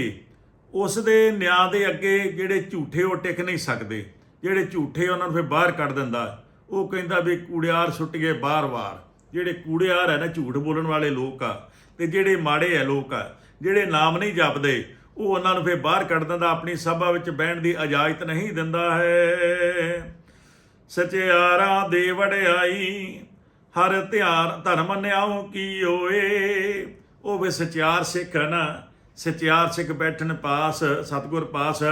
ਉਸ ਦੇ ਨਿਆਂ ਦੇ ਅੱਗੇ ਜਿਹੜੇ ਝੂਠੇ ਉਹ ਟਿਕ ਨਹੀਂ ਸਕਦੇ। ਜਿਹੜੇ ਝੂਠੇ ਉਹਨਾਂ ਨੂੰ ਫਿਰ ਬਾਹਰ ਕੱਢ ਦਿੰਦਾ। ਉਹ ਕਹਿੰਦਾ ਵੀ ਕੂੜਿਆਰ ਸੁੱਟ ਗਏ ਬਾਰ-ਬਾਰ। ਜਿਹੜੇ ਕੂੜਿਆਰ ਹੈ ਨਾ, ਝੂਠ ਬੋਲਣ ਵਾਲੇ ਲੋਕ ਆ ਤੇ ਜਿਹੜੇ ਮਾੜੇ ਹੈ ਲੋਕ ਆ, ਜਿਹੜੇ ਨਾਮ ਨਹੀਂ ਜਪਦੇ, ਉਹ ਉਹਨਾਂ ਨੂੰ ਫਿਰ ਬਾਹਰ ਕੱਢ ਦਿੰਦਾ, ਆਪਣੀ ਸਭਾ ਵਿੱਚ ਬਹਿਣ ਦੀ ਇਜਾਜ਼ਤ ਨਹੀਂ ਦਿੰਦਾ ਹੈ। ਸਚਿਆਰਾ ਦੇ ਵਡਿਆਈ, ਹਰ ਧਿਆਨ ਧਰਮ ਨਿਆਉ ਕੀ ਓਏ ਉਹ ਵੇ ਸਚਿਆਰ ਸਿੱਖ ਹੈ ਨਾ ਸਚਿਆਰ ਸਿੱਖ ਬੈਠਣ ਪਾਸ, ਸਤਗੁਰ ਪਾਸ,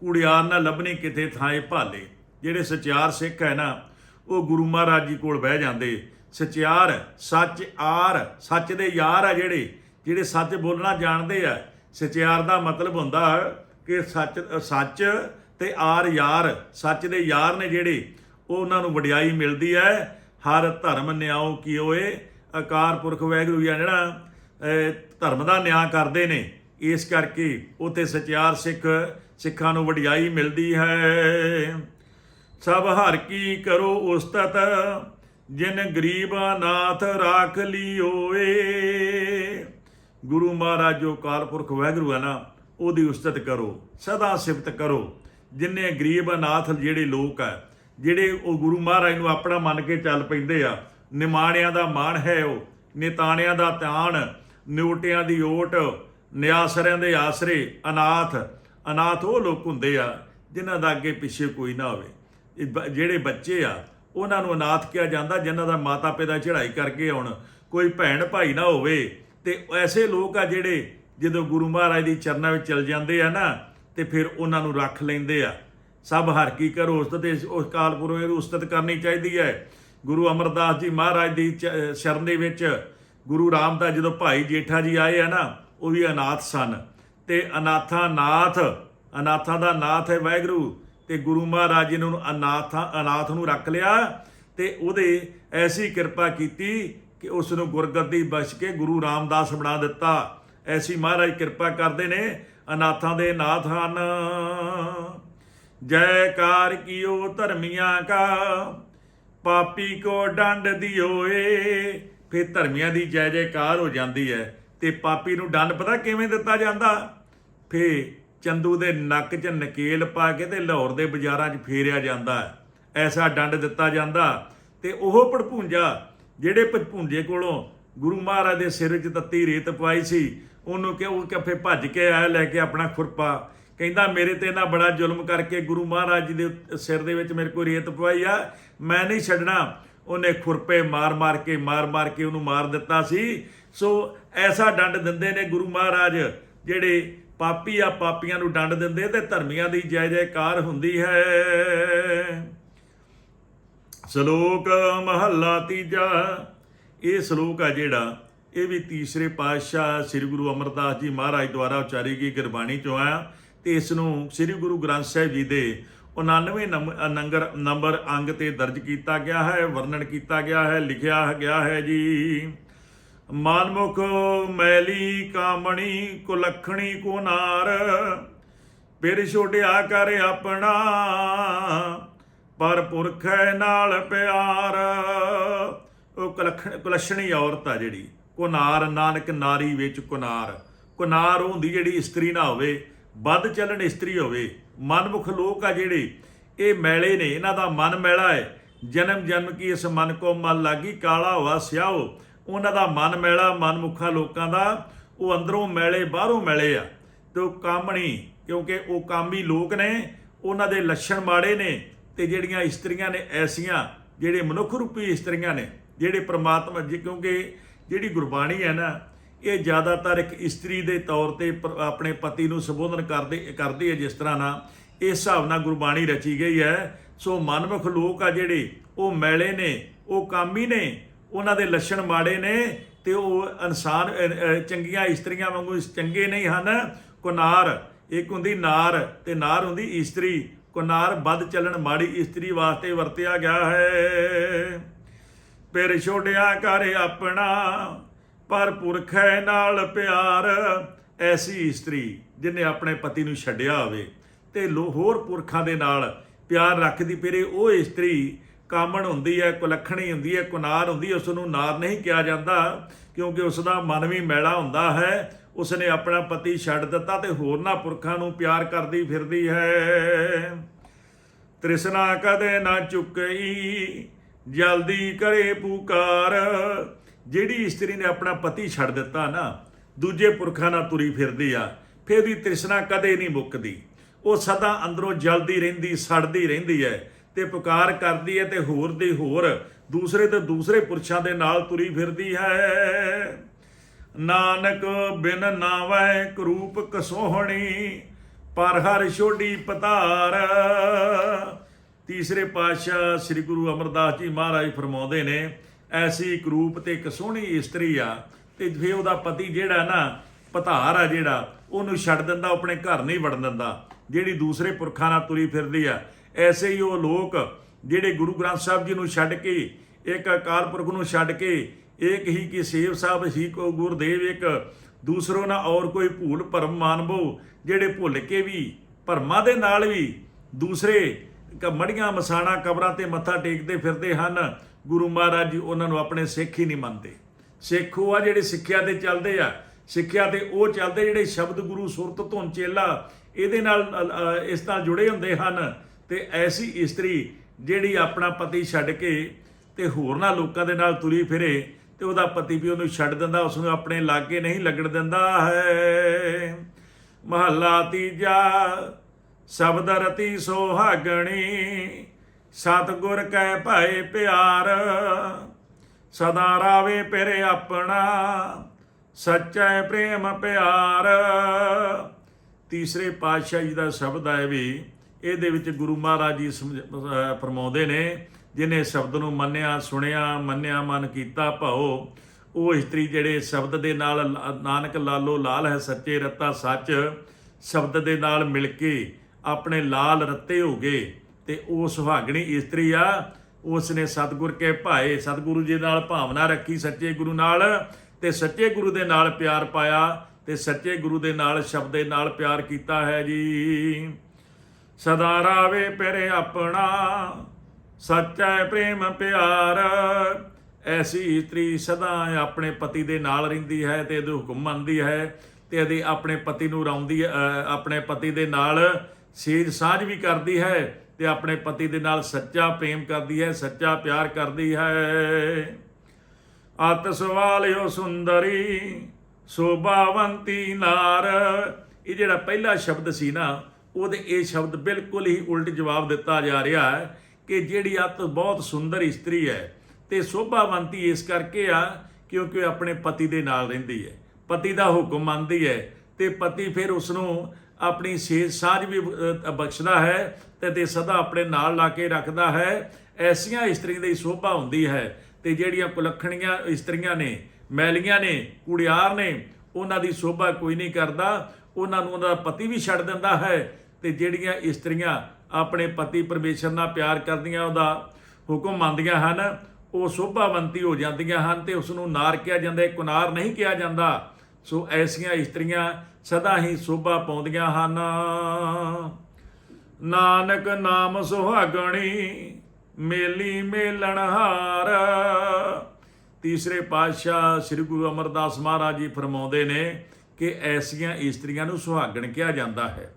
ਕੁੜਿਆਰ ਨਾ ਲੱਭਣੀ ਕਿਤੇ ਥਾਏ ਭਾਲੇ। ਜਿਹੜੇ ਸਚਿਆਰ ਸਿੱਖ ਹੈ ਨਾ, ਉਹ ਗੁਰੂ ਮਹਾਰਾਜ ਜੀ ਕੋਲ ਬਹਿ ਜਾਂਦੇ। ਸਚਿਆਰ, ਸੱਚ ਆਰ, ਸੱਚ ਦੇ ਯਾਰ ਆ ਜਿਹੜੇ ਜਿਹੜੇ ਸੱਚ ਬੋਲਣਾ ਜਾਣਦੇ ਆ। ਸਚਿਆਰ ਦਾ ਮਤਲਬ ਹੁੰਦਾ ਕਿ ਸੱਚ ਸੱਚ ਤੇ ਆਰ ਯਾਰ, ਸੱਚ ਦੇ ਯਾਰ ਨੇ ਜਿਹੜੇ, ਉਹ ਉਹਨਾਂ ਨੂੰ ਵਡਿਆਈ ਮਿਲਦੀ ਹੈ। ਹਰ ਧਰਮ ਨਿਆਉ ਕੀਓਏ ਆਕਾਰ ਪੁਰਖ ਵੈਗਰੂ ਆ ਜਿਹੜਾ ਧਰਮ ਦਾ ਨਿਆਂ ਕਰਦੇ ਨੇ। ਇਸ ਕਰਕੇ ਉਥੇ ਸਚਿਆਰ ਸਿੱਖ, ਸਿੱਖਾਂ ਨੂੰ ਵਡਿਆਈ ਮਿਲਦੀ ਹੈ। ਸਭ ਹਰ ਕੀ ਕਰੋ ਉਸਤਤ, ਜਿਨ ਗਰੀਬਾ ਨਾਥ ਰਾਖ ਲਿਓਏ। ਗੁਰੂ ਮਹਾਰਾਜ ਜੋ ਕਾਲਪੁਰਖ ਵਾਹਿਗੁਰੂ ਹੈ ਨਾ, ਉਹਦੀ ਉਸਤਤ ਕਰੋ, ਸਦਾ ਸਿਫਤ ਕਰੋ। ਜਿੰਨੇ ਗਰੀਬ ਅਨਾਥ ਜਿਹੜੇ ਲੋਕ ਆ ਜਿਹੜੇ ਉਹ ਗੁਰੂ ਮਹਾਰਾਜ ਨੂੰ ਆਪਣਾ ਮੰਨ ਕੇ ਚੱਲ ਪੈਂਦੇ ਆ, ਨਿਮਾਣਿਆਂ ਦਾ ਮਾਣ ਹੈ ਉਹ, ਨਿਤਾਣਿਆਂ ਦਾ ਧਿਆਨ ਨਿਉਟਿਆਂ ਦੀ ਓਟ ਨਿਆਸਰਿਆਂ ਦੇ ਆਸਰੇ ਅਨਾਥ ਅਨਾਥ ਉਹ ਲੋਕ ਹੁੰਦੇ ਆ ਜਿਨ੍ਹਾਂ ਦਾ ਅੱਗੇ ਪਿੱਛੇ ਕੋਈ ਨਾ ਹੋਵੇ। ਜਿਹੜੇ ਬੱਚੇ ਆ, ਉਹਨਾਂ ਨੂੰ ਅਨਾਥ ਕਿਹਾ ਜਾਂਦਾ, ਜਿਨ੍ਹਾਂ ਦਾ ਮਾਤਾ ਪਿਤਾ ਚੜ੍ਹਾਈ ਕਰਕੇ ਆਉਣ। ਕੋਈ ਭੈਣ ਭਾਈ ਨਾ ਹੋਵੇ, ਤੇ ਐਸੇ ਲੋਕ ਆ ਜਿਹੜੇ ਜਦੋਂ ਗੁਰੂ ਮਹਾਰਾਜ ਦੀ ਚਰਨਾਂ ਵਿੱਚ ਚਲ ਜਾਂਦੇ ਆ ਨਾ, ਤੇ ਫਿਰ ਉਹਨਾਂ ਨੂੰ ਰੱਖ ਲੈਂਦੇ ਆ। ਸਭ ਹਰ ਕੀ ਕਰੋ ਉਸਤਤ ਤੇ ਉਸ ਕਾਲਪੁਰਖ ਦੀ ਉਸਤਤ ਕਰਨੀ ਚਾਹੀਦੀ ਹੈ। ਗੁਰੂ ਅਮਰਦਾਸ ਜੀ ਮਹਾਰਾਜ ਦੀ ਚ- ਸ਼ਰਨ ਦੇ ਵਿੱਚ ਗੁਰੂ ਰਾਮਦਾਸ ਜਦੋਂ ਭਾਈ ਜੇਠਾ ਜੀ ਆਏ ਆ ਨਾ ਉਹ ਵੀ ਅਨਾਥ ਸਨ। ਤੇ ਅਨਾਥਾਂ ਨਾਥ, ਅਨਾਥਾਂ ਦਾ ਨਾਥ ਹੈ ਵਾਹਿਗੁਰੂ। ਤੇ ਗੁਰੂ ਮਹਾਰਾਜ ਜੀ ਨੇ ਉਹਨੂੰ ਅਨਾਥਾਂ, ਅਨਾਥ ਨੂੰ ਰੱਖ ਲਿਆ ਤੇ ਉਹਦੇ ਐਸੀ ਕਿਰਪਾ ਕੀਤੀ ਕਿ ਉਸ ਨੂੰ ਗੁਰਗੱਦੀ ਬਖਸ਼ ਕੇ ਗੁਰੂ ਰਾਮਦਾਸ ਬਣਾ ਦਿੱਤਾ। ਐਸੀ ਮਹਾਰਾਜ ਕਿਰਪਾ ਕਰਦੇ ਨੇ, ਅਨਾਥਾਂ ਦੇ ਨਾਥ ਹਨ। ਜੈਕਾਰ ਕੀਓ ਧਰਮੀਆਂ ਕਾ, ਪਾਪੀ ਕੋ ਡੰਡ ਦਿਓਏ। ਫਿਰ ਧਰਮੀਆਂ ਦੀ ਜੈ ਜੈਕਾਰ ਹੋ ਜਾਂਦੀ ਹੈ। ਤੇ ਪਾਪੀ ਨੂੰ ਡੰਡ ਪਤਾ ਕਿਵੇਂ ਦਿੱਤਾ ਜਾਂਦਾ? ਫੇ ਚੰਦੂ ਦੇ ਨੱਕ 'ਚ ਨਕੇਲ ਪਾ ਕੇ ਤੇ ਲਾਹੌਰ ਦੇ ਬਾਜ਼ਾਰਾਂ 'ਚ ਫੇਰਿਆ ਜਾਂਦਾ ਐਸਾ ਡੰਡ ਦਿੱਤਾ ਜਾਂਦਾ ਤੇ ਉਹ ਭੜਪੂੰਜਾ ਜਿਹੜੇ ਭੜਪੂੰਜੇ ਕੋਲੋਂ ਗੁਰੂ ਮਹਾਰਾਜ ਦੇ ਸਿਰ 'ਚ ਤੱਤੀ ਰੇਤ ਪਾਈ ਸੀ, ਉਹਨੂੰ ਕਿ ਉਹ ਕਿ ਭੱਜ ਕੇ ਆਇਆ, ਲੈ ਕੇ ਆਪਣਾ ਖੁਰਪਾ। ਕਹਿੰਦਾ, ਮੇਰੇ ਤੇ ਇਹਨਾਂ ਬੜਾ ਜ਼ੁਲਮ ਕਰਕੇ ਗੁਰੂ ਮਹਾਰਾਜ ਜੀ ਦੇ ਸਿਰ ਦੇ ਵਿੱਚ ਮੇਰੇ ਕੋਲ ਰੇਤ ਪਵਾਈ ਆ, ਮੈਂ ਨਹੀਂ ਛੱਡਣਾ। ਉਹਨੇ ਖੁਰਪੇ ਮਾਰ-ਮਾਰ ਕੇ ਮਾਰ-ਮਾਰ ਕੇ ਉਹਨੂੰ ਮਾਰ ਦਿੱਤਾ ਸੀ। ਸੋ ਐਸਾ ਡੰਡ ਦਿੰਦੇ ਨੇ ਗੁਰੂ ਮਹਾਰਾਜ, ਜਿਹੜੇ ਪਾਪੀ ਆ ਪਾਪੀਆਂ ਨੂੰ ਡੰਡ ਦਿੰਦੇ ਤੇ ਧਰਮੀਆਂ ਦੀ ਜੈ ਜੈਕਾਰ ਹੁੰਦੀ ਹੈ। ਸ਼ਲੋਕ ਮਹੱਲਾ ਤੀਜਾ, ਇਹ ਸ਼ਲੋਕ ਆ ਜਿਹੜਾ, ਇਹ ਵੀ ਤੀਸਰੇ ਪਾਤਸ਼ਾਹ ਸ੍ਰੀ ਗੁਰੂ ਅਮਰਦਾਸ ਜੀ ਮਹਾਰਾਜ ਦੁਆਰਾ ਉਚਾਰੀ ਗਈ ਗੁਰਬਾਣੀ ਚੋਂ ਆਇਆ ਤੇ ਇਸ ਨੂੰ ਸ੍ਰੀ ਗੁਰੂ ਗ੍ਰੰਥ ਸਾਹਿਬ ਜੀ ਦੇ 99 ਨੰਬਰ ਨੰਬਰ ਨੰਬਰ ਅੰਗ ਤੇ ਦਰਜ ਕੀਤਾ ਗਿਆ ਹੈ, ਵਰਣਨ ਕੀਤਾ ਗਿਆ ਹੈ, ਲਿਖਿਆ ਗਿਆ ਹੈ ਜੀ। ਮਾਨਮੁਖ ਮੈਲੀ ਕਾਮਣੀ ਕੁਲਖਣੀ ਕੋ ਨਾਰ ਫਿਰ ਛੋਟਿਆ ਕਰ ਆਪਣਾ, ਪਰ ਪੁਰਖੈ ਨਾਲ ਪਿਆਰ। ਉਹ ਕੁਲਖ- ਕੁਲੱਛਣੀ ਔਰਤ ਆ ਜਿਹੜੀ, ਕੁਨਾਰ, ਨਾਨਕ ਨਾਰੀ ਵਿੱਚ ਕੁਨਾਰ। ਕੁਨਾਰ ਹੁੰਦੀ ਜਿਹੜੀ ਇਸਤਰੀ ਨਾ ਹੋਵੇ, ਵੱਧ ਚੱਲਣ ਇਸਤਰੀ ਹੋਵੇ, ਮਨਮੁਖ ਲੋਕ ਆ ਜਿਹੜੇ, ਇਹ ਮੈਲੇ ਨੇ, ਇਹਨਾਂ ਦਾ ਮਨ ਮੈਲਾ ਹੈ। ਜਨਮ ਜਨਮ ਕੀ ਇਸ ਮਨ ਕੋ ਮਨ ਲਾਗੀ, ਕਾਲਾ ਹੋਆ ਸਿਆਓ ਉਹਨਾਂ ਦਾ ਮਨ ਮੈਲਾ, ਮਨਮੁਖਾ ਲੋਕਾਂ ਦਾ, ਉਹ ਅੰਦਰੋਂ ਮੈਲੇ, ਬਾਹਰੋਂ ਮੈਲੇ ਆ। ਤੇ ਉਹ ਕਾਮਣੀ ਕਿਉਂਕਿ ਉਹ ਕਾਮੀ ਲੋਕ ਨੇ, ਉਹਨਾਂ ਦੇ ਲੱਛਣ ਮਾੜੇ ਨੇ, ਤੇ ਜਿਹੜੀਆਂ ਇਸਤਰੀਆਂ ਨੇ ਐਸੀਆਂ, ਜਿਹੜੇ ਮਨੁੱਖ ਰੂਪੀ ਇਸਤਰੀਆਂ ਨੇ, ਜਿਹੜੇ ਪ੍ਰਮਾਤਮਾ ਜੀ, ਕਿਉਂਕਿ ਜਿਹੜੀ ਗੁਰਬਾਣੀ ਹੈ ਨਾ, ਇਹ ਜ਼ਿਆਦਾਤਰ ਇੱਕ ਇਸਤਰੀ ਦੇ ਤੌਰ ਤੇ ਪ- ਆਪਣੇ ਪਤੀ ਨੂੰ ਸੰਬੋਧਨ ਕਰਦੇ, ਕਰਦੀ ਹੈ ਜਿਸ ਤਰ੍ਹਾਂ ਨਾਲ ਇਸ ਹਿਸਾਬ ਨਾਲ ਗੁਰਬਾਣੀ ਰਚੀ ਗਈ ਹੈ। ਸੋ ਮਨਮੁਖ ਲੋਕ ਆ ਜਿਹੜੇ, ਉਹ ਮੈਲੇ ਨੇ, ਉਹ ਕਾਮੀ ਨੇ ਉਹਨਾਂ ਦੇ ਲੱਛਣ ਮਾੜੇ ਨੇ ਤੇ ਉਹ ਇਨਸਾਨ ਚੰਗੀਆਂ ਇਸਤਰੀਆਂ ਵਾਂਗੂ ਚੰਗੇ ਨਹੀਂ ਹਨ। ਕੁਨਾਰ, ਇੱਕ ਹੁੰਦੀ ਨਾਰ ਤੇ ਨਾਰ ਹੁੰਦੀ ਇਸਤਰੀ। ਕੁਨਾਰ, ਵੱਧ ਚੱਲਣ ਮਾੜੀ ਇਸਤਰੀ ਵਾਸਤੇ ਵਰਤਿਆ ਗਿਆ ਹੈ। ਪਿਰ ਛੋੜਿਆ ਕਰ ਆਪਣਾ, ਪਰ ਪੁਰਖੈ ਨਾਲ ਪਿਆਰ। ਐਸੀ ਇਸਤਰੀ ਜਿਹਨੇ ਆਪਣੇ ਪਤੀ ਨੂੰ ਛੱਡਿਆ ਹੋਵੇ ਤੇ ਲੋ, ਹੋਰ ਪੁਰਖਾਂ ਦੇ ਨਾਲ ਪਿਆਰ ਰੱਖਦੀ ਫਿਰੇ, ਉਹ ਇਸਤਰੀ ਕਾਮਣ ਹੁੰਦੀ ਹੈ, ਕੁਲੱਖਣੀ ਹੁੰਦੀ ਹੈ, ਕੁਨਾਰ ਹੁੰਦੀ ਹੈ ਉਸ ਨੂੰ ਨਾਰ ਨਹੀਂ ਕਿਹਾ ਜਾਂਦਾ ਕਿਉਂਕਿ ਉਸ ਦਾ ਮਨ ਵੀ ਮੈਲਾ ਹੁੰਦਾ ਹੈ। ਉਸ ਨੇ ਆਪਣਾ ਪਤੀ ਛੱਡ ਦਿੱਤਾ ਤੇ ਹੋਰਨਾਂ ਪੁਰਖਾਂ ਨੂੰ ਪਿਆਰ ਕਰਦੀ ਫਿਰਦੀ ਹੈ। ਤ੍ਰਿਸ਼ਨਾ ਕਦੇ ਨਾ ਚੁੱਕਈ ਜਲਦੀ ਕਰੇ ਪੁਕਾਰ। ਜਿਹੜੀ ਇਸਤਰੀ ਨੇ ਆਪਣਾ ਪਤੀ ਛੱਡ ਦਿੱਤਾ ਨਾ, ਦੂਜੇ ਪੁਰਖਾਂ ਨਾਲ ਤੁਰੀ ਫਿਰਦੀ ਆ, ਫਿਰ ਦੀ ਤ੍ਰਿਸ਼ਨਾ ਕਦੇ ਨਹੀਂ ਮੁੱਕਦੀ। ਉਹ ਸਦਾ ਅੰਦਰੋਂ ਜਲਦੀ ਰਹਿੰਦੀ, ਸੜਦੀ ਰਹਿੰਦੀ ਹੈ। ਤੇ ਪੁਕਾਰ ਕਰਦੀ ਹੈ ਤੇ ਹੋਰ ਦੇ ਹੋਰ, ਦੂਸਰੇ ਤੇ ਦੂਸਰੇ ਪੁਰਸ਼ਾਂ ਦੇ ਨਾਲ ਤੁਰੀ ਫਿਰਦੀ ਹੈ। ਨਾਨਕ ਬਿਨ ਨਾਵੈ ਕਰੂਪ ਕਸੋਹਣੀ, ਪਰ ਹਰ ਛੋਡੀ ਪਤਾਰ। ਤੀਸਰੇ ਪਾਤਸ਼ਾਹ ਸ੍ਰੀ ਗੁਰੂ ਅਮਰਦਾਸ ਜੀ ਮਹਾਰਾਜ ਫਰਮਾਉਂਦੇ ਨੇ, ਐਸੀ ਕਰੂਪ ਰੂਪ ਤੇ ਇੱਕ ਸੋਹਣੀ ਇਸਤਰੀ ਆ, ਤੇ ਫੇ ਉਹਦਾ ਪਤੀ ਜਿਹੜਾ ਨਾ, ਪਤਾਰ ਆ ਜਿਹੜਾ, ਉਹਨੂੰ ਛੱਡ ਦਿੰਦਾ ਆਪਣੇ ਘਰ ਨਹੀਂ ਵੜਨ ਦਿੰਦਾ, ਜਿਹੜੀ ਦੂਸਰੇ ਪੁਰਖਾਂ ਨਾਲ ਤੁਰੀ ਫਿਰਦੀ ਆ। ਐਸੇ ਹੀ ਉਹ ਲੋਕ ਜਿਹੜੇ ਗੁਰੂ ਗ੍ਰੰਥ ਸਾਹਿਬ ਜੀ ਨੂੰ ਛੱਡ ਕੇ, ਇੱਕ ਅਕਾਲ ਪੁਰਖ ਨੂੰ ਛੱਡ ਕੇ, ਇੱਕ ਹੀ ਕਿ ਸੇਵ ਸਾਹਿਬ, ਹੀ ਕੋ ਗੁਰਦੇਵ, ਇੱਕ ਦੂਸਰੋ ਨਾ ਔਰ ਕੋਈ ਭੂਲ ਭਰਮ ਮਾਨਬੋ ਜਿਹੜੇ ਭੁੱਲ ਕੇ ਵੀ, ਭਰਮਾਂ ਦੇ ਨਾਲ ਵੀ ਦੂਸਰੇ ਕ- ਮੜੀਆਂ ਮਸਾਣਾ ਕਬਰਾਂ ਤੇ ਮੱਥਾ ਟੇਕਦੇ ਫਿਰਦੇ ਹਨ, ਗੁਰੂ ਮਹਾਰਾਜ ਜੀ ਉਹਨਾਂ ਨੂੰ ਆਪਣੇ ਸਿੱਖ ਹੀ ਨਹੀਂ ਮੰਨਦੇ। ਸਿੱਖ ਉਹ ਆ ਜਿਹੜੇ ਸਿੱਖਿਆ ਤੇ ਚੱਲਦੇ ਆ, ਸਿੱਖਿਆ ਤੇ ਉਹ ਚੱਲਦੇ ਜਿਹੜੇ ਸ਼ਬਦ ਗੁਰੂ ਸੁਰਤ ਧੁਨ ਚੇਲਾ, ਇਹਦੇ ਨਾਲ ਇਸ ਨਾਲ ਜੁੜੇ ਹੁੰਦੇ ਹਨ। ਤੇ ਐਸੀ ਇਸਤਰੀ ਜਿਹੜੀ ਆਪਣਾ ਪਤੀ ਛੱਡ ਕੇ ਤੇ ਹੋਰਨਾਂ ਲੋਕਾਂ ਦੇ ਨਾਲ ਤੁਰੀ ਫਿਰੇ ਤੇ ਉਹਦਾ ਪਤੀ ਵੀ ਉਹਨੂੰ ਛੱਡ ਦਿੰਦਾ, ਉਸ ਨੂੰ ਆਪਣੇ ਲਾਗੇ ਨਹੀਂ ਲੱਗਣ ਦਿੰਦਾ ਹੈ। ਮਹੱਲਾ ਤੀਜਾ, ਸ਼ਬਦ ਰਤੀ ਸੋਹਾਗਣੀ, ਸਤਿਗੁਰ ਕੈ ਭਾਏ ਪਿਆਰ, ਸਦਾ ਰਾਵੇ ਪਿਰ ਆਪਣਾ, ਸੱਚੈ ਪ੍ਰੇਮ ਪਿਆਰ। ਤੀਸਰੇ ਪਾਤਸ਼ਾਹ ਜੀ ਦਾ ਸ਼ਬਦ ਹੈ ਵੀ ਇਹਦੇ ਵਿੱਚ ਗੁਰੂ ਮਹਾਰਾਜ ਜੀ ਸਮਝ- ਅਹ ਫਰਮਾਉਂਦੇ ਨੇ, ਜਿਨੇ ਸ਼ਬਦ ਨੂੰ ਮੰਨਿਆ, ਸੁਣਿਆ, ਮੰਨਿਆ, ਮਨ ਕੀਤਾ, ਭਾਉ, ਉਹ ਇਸਤਰੀ ਜਿਹੜੇ ਸ਼ਬਦ ਦੇ ਨਾਲ ਲਾ- ਨਾਨਕ ਲਾਲੋ ਲਾਲ ਹੈ, ਸੱਚੇ ਰੱਤਾ ਸੱਚ, ਸ਼ਬਦ ਦੇ ਨਾਲ ਮਿਲ ਕੇ ਆਪਣੇ ਲਾਲ ਰੱਤੇ ਹੋ ਗਏ ਤੇ ਉਹ ਸੁਹਾਗਣੀ ਇਸਤਰੀ ਆ। ਉਸ ਨੇ ਸਤਿਗੁਰ ਕੇ ਭਾਏ, ਸਤਿਗੁਰੂ ਜੀ ਨਾਲ ਭਾਵਨਾ ਰੱਖੀ ਸੱਚੇ ਗੁਰੂ ਨਾਲ ਤੇ ਸੱਚੇ ਗੁਰੂ ਦੇ ਨਾਲ ਪਿਆਰ ਪਾਇਆ ਤੇ ਸੱਚੇ ਗੁਰੂ ਦੇ ਨਾਲ ਸ਼ਬਦ ਦੇ ਨਾਲ ਪਿਆਰ ਕੀਤਾ ਹੈ ਜੀ। ਸਦਾ ਰਾਵੇ ਪਿਰ ਆਪਣਾ, ਸੱਚਾ ਪ੍ਰੇਮ ਪਿਆਰ। ਐਸੀ ਇਸਤਰੀ ਸਦਾ ਆਪਣੇ ਪਤੀ ਦੇ ਨਾਲ ਰਹਿੰਦੀ ਹੈ ਤੇ ਇਹਦੇ ਹੁਕਮ ਮੰਨਦੀ ਹੈ ਤੇ ਇਹਦੇ ਆਪਣੇ ਪਤੀ ਨੂੰ ਰਾਉਂਦੀ ਆਪਣੇ ਪਤੀ ਦੇ ਨਾਲ ਸੇਜ ਸਾਂਝ ਵੀ ਕਰਦੀ ਹੈ ਤੇ ਆਪਣੇ ਪਤੀ ਦੇ ਨਾਲ ਸੱਚਾ ਪ੍ਰੇਮ ਕਰਦੀ ਹੈ, ਸੱਚਾ ਪਿਆਰ ਕਰਦੀ ਹੈ। ਆਤ ਸਵਾਲਿਓ ਸੁੰਦਰੀ, ਸੋਭਾਵੰਤੀ ਨਾਰ। ਇਹ ਜਿਹੜਾ ਪਹਿਲਾ ਸ਼ਬਦ ਸੀ ਨਾ ਉਹਦੇ ਇਹ ਸ਼ਬਦ ਬਿਲਕੁਲ ਹੀ ਉਲਟ ਜਵਾਬ ਦਿੱਤਾ ਜਾ ਰਿਹਾ ਹੈ ਕਿ ਜਿਹੜੀ ਅੱਤ ਬਹੁਤ ਸੁੰਦਰ ਇਸਤਰੀ ਹੈ ਤੇ ਸੋਭਾਵੰਤੀ ਇਸ ਕਰਕੇ ਆ ਕਿਉਂਕਿ ਉਹ ਆਪਣੇ ਪਤੀ ਦੇ ਨਾਲ ਰਹਿੰਦੀ ਹੈ। ਪਤੀ ਦਾ ਹੁਕਮ ਮੰਨਦੀ ਹੈ ਤੇ ਪਤੀ ਫਿਰ ਉਸ ਨੂੰ ਆਪਣੀ ਸੇਜ ਸਾਝ ਵੀ ਬਖਸ਼ਦਾ ਹੈ ਤੇ ਤੇ ਸਦਾ ਆਪਣੇ ਨਾਲ ਲਾ ਕੇ ਰੱਖਦਾ ਹੈ। ਐਸੀਆਂ ਇਸਤਰੀ ਦੀ ਸੋਭਾ ਹੁੰਦੀ ਹੈ ਤੇ ਜਿਹੜੀਆਂ ਕੁਲੱਖਣੀਆਂ ਇਸਤਰੀਆਂ ਨੇ, ਮੈਲੀਆਂ ਨੇ, ਕੁੜਿਆਰ ਨੇ, ਉਹਨਾਂ ਦੀ ਸੋਭਾ ਕੋਈ ਨਹੀਂ ਕਰਦਾ। ਉਹਨਾਂ ਨੂੰ ਉਹਨਾਂ ਦਾ ਪਤੀ ਵੀ ਛੱਡ ਦਿੰਦਾ ਹੈ ਤੇ ਜਿਹੜੀਆਂ ਇਸਤਰੀਆਂ ਆਪਣੇ ਪਤੀ ਪਰਮੇਸ਼ਰ ਨਾਲ ਪਿਆਰ ਕਰਦੀਆਂ, ਉਹਦਾ ਹੁਕਮ ਮੰਨਦੀਆਂ ਹਨ, ਉਹ ਸੋਭਾਵੰਤੀ ਹੋ ਜਾਂਦੀਆਂ ਹਨ ਤੇ ਉਸ ਨੂੰ ਨਾਰ ਕਿਹਾ ਜਾਂਦਾ ਕੁਨਾਰ ਨਹੀਂ ਕਿਹਾ ਜਾਂਦਾ। ਸੋ ਐਸੀਆਂ ਇਸਤਰੀਆਂ ਸਦਾ ਹੀ ਸੋਭਾ ਪਾਉਂਦੀਆਂ ਹਨ। ਨਾਨਕ ਨਾਮ ਸੁਹਾਗਣੀ, ਮੇਲੀ ਮੇਲਣਹਾਰ ਤੀਸਰੇ ਪਾਤਸ਼ਾਹ ਸ੍ਰੀ ਗੁਰੂ ਅਮਰਦਾਸ ਮਹਾਰਾਜ ਜੀ ਫਰਮਾਉਂਦੇ ਨੇ ਕਿ ਐਸੀਆਂ ਇਸਤਰੀਆਂ ਨੂੰ ਸੁਹਾਗਣ ਕਿਹਾ ਜਾਂਦਾ ਹੈ।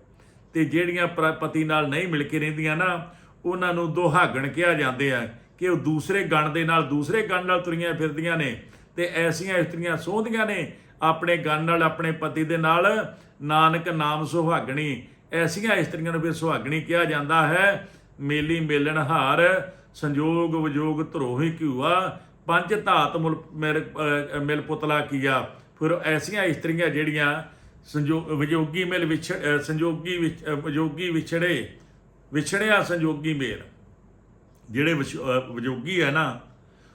ਤੇ ਜਿਹੜੀਆਂ ਪ੍ਰ- ਪਤੀ ਨਾਲ ਨਹੀਂ ਮਿਲ ਕੇ ਰਹਿੰਦੀਆਂ ਨਾ, ਉਹਨਾਂ ਨੂੰ ਦੁਹਾਗਣ ਕਿਹਾ ਜਾਂਦੇ ਆ ਕਿ ਉਹ ਦੂਸਰੇ ਗਣ ਦੇ ਨਾਲ ਦੂਸਰੇ ਗਣ ਨਾਲ ਤੁਰੀਆਂ ਫਿਰਦੀਆਂ ਨੇ ਤੇ ਐਸੀਆਂ ਇਸਤਰੀਆਂ ਸੋਹਦੀਆਂ ਨੇ ਆਪਣੇ ਗਣ ਨਾਲ ਆਪਣੇ ਪਤੀ ਦੇ ਨਾਲ। ਨਾਨਕ ਨਾਮ ਸੁਹਾਗਣੀ, ਐਸੀਆਂ ਇਸਤਰੀਆਂ ਨੂੰ ਵੀ ਸੁਹਾਗਣੀ ਕਿਹਾ ਜਾਂਦਾ ਹੈ। ਮੇਲੀ ਮੇਲਣ ਹਾਰ, ਸੰਜੋਗ ਵਿਜੋਗ ਧਰੋਹੀ ਘਿਉਆ ਪੰਜ ਧਾਤ ਮੁਲ ਮਿਲ ਮਿਲ ਪੁਤਲਾ ਕੀਆ। ਫਿਰ ਐਸੀਆਂ ਇਸਤਰੀਆਂ ਜਿਹੜੀਆਂ ਸੰਜੋਗ ਵਿਜੋਗੀ ਮੇਲ ਵਿਛ ਅਹ ਸੰਜੋਗੀ ਵਿਛ- ਅਹ ਵਿਜੋਗੀ ਵਿਛੜੇ ਵਿਛੜਿਆ ਸੰਜੋਗੀ ਮੇਲ। ਜਿਹੜੇ ਵਿਛ- ਅਹ ਵਿਜੋਗੀ ਹੈ ਨਾ,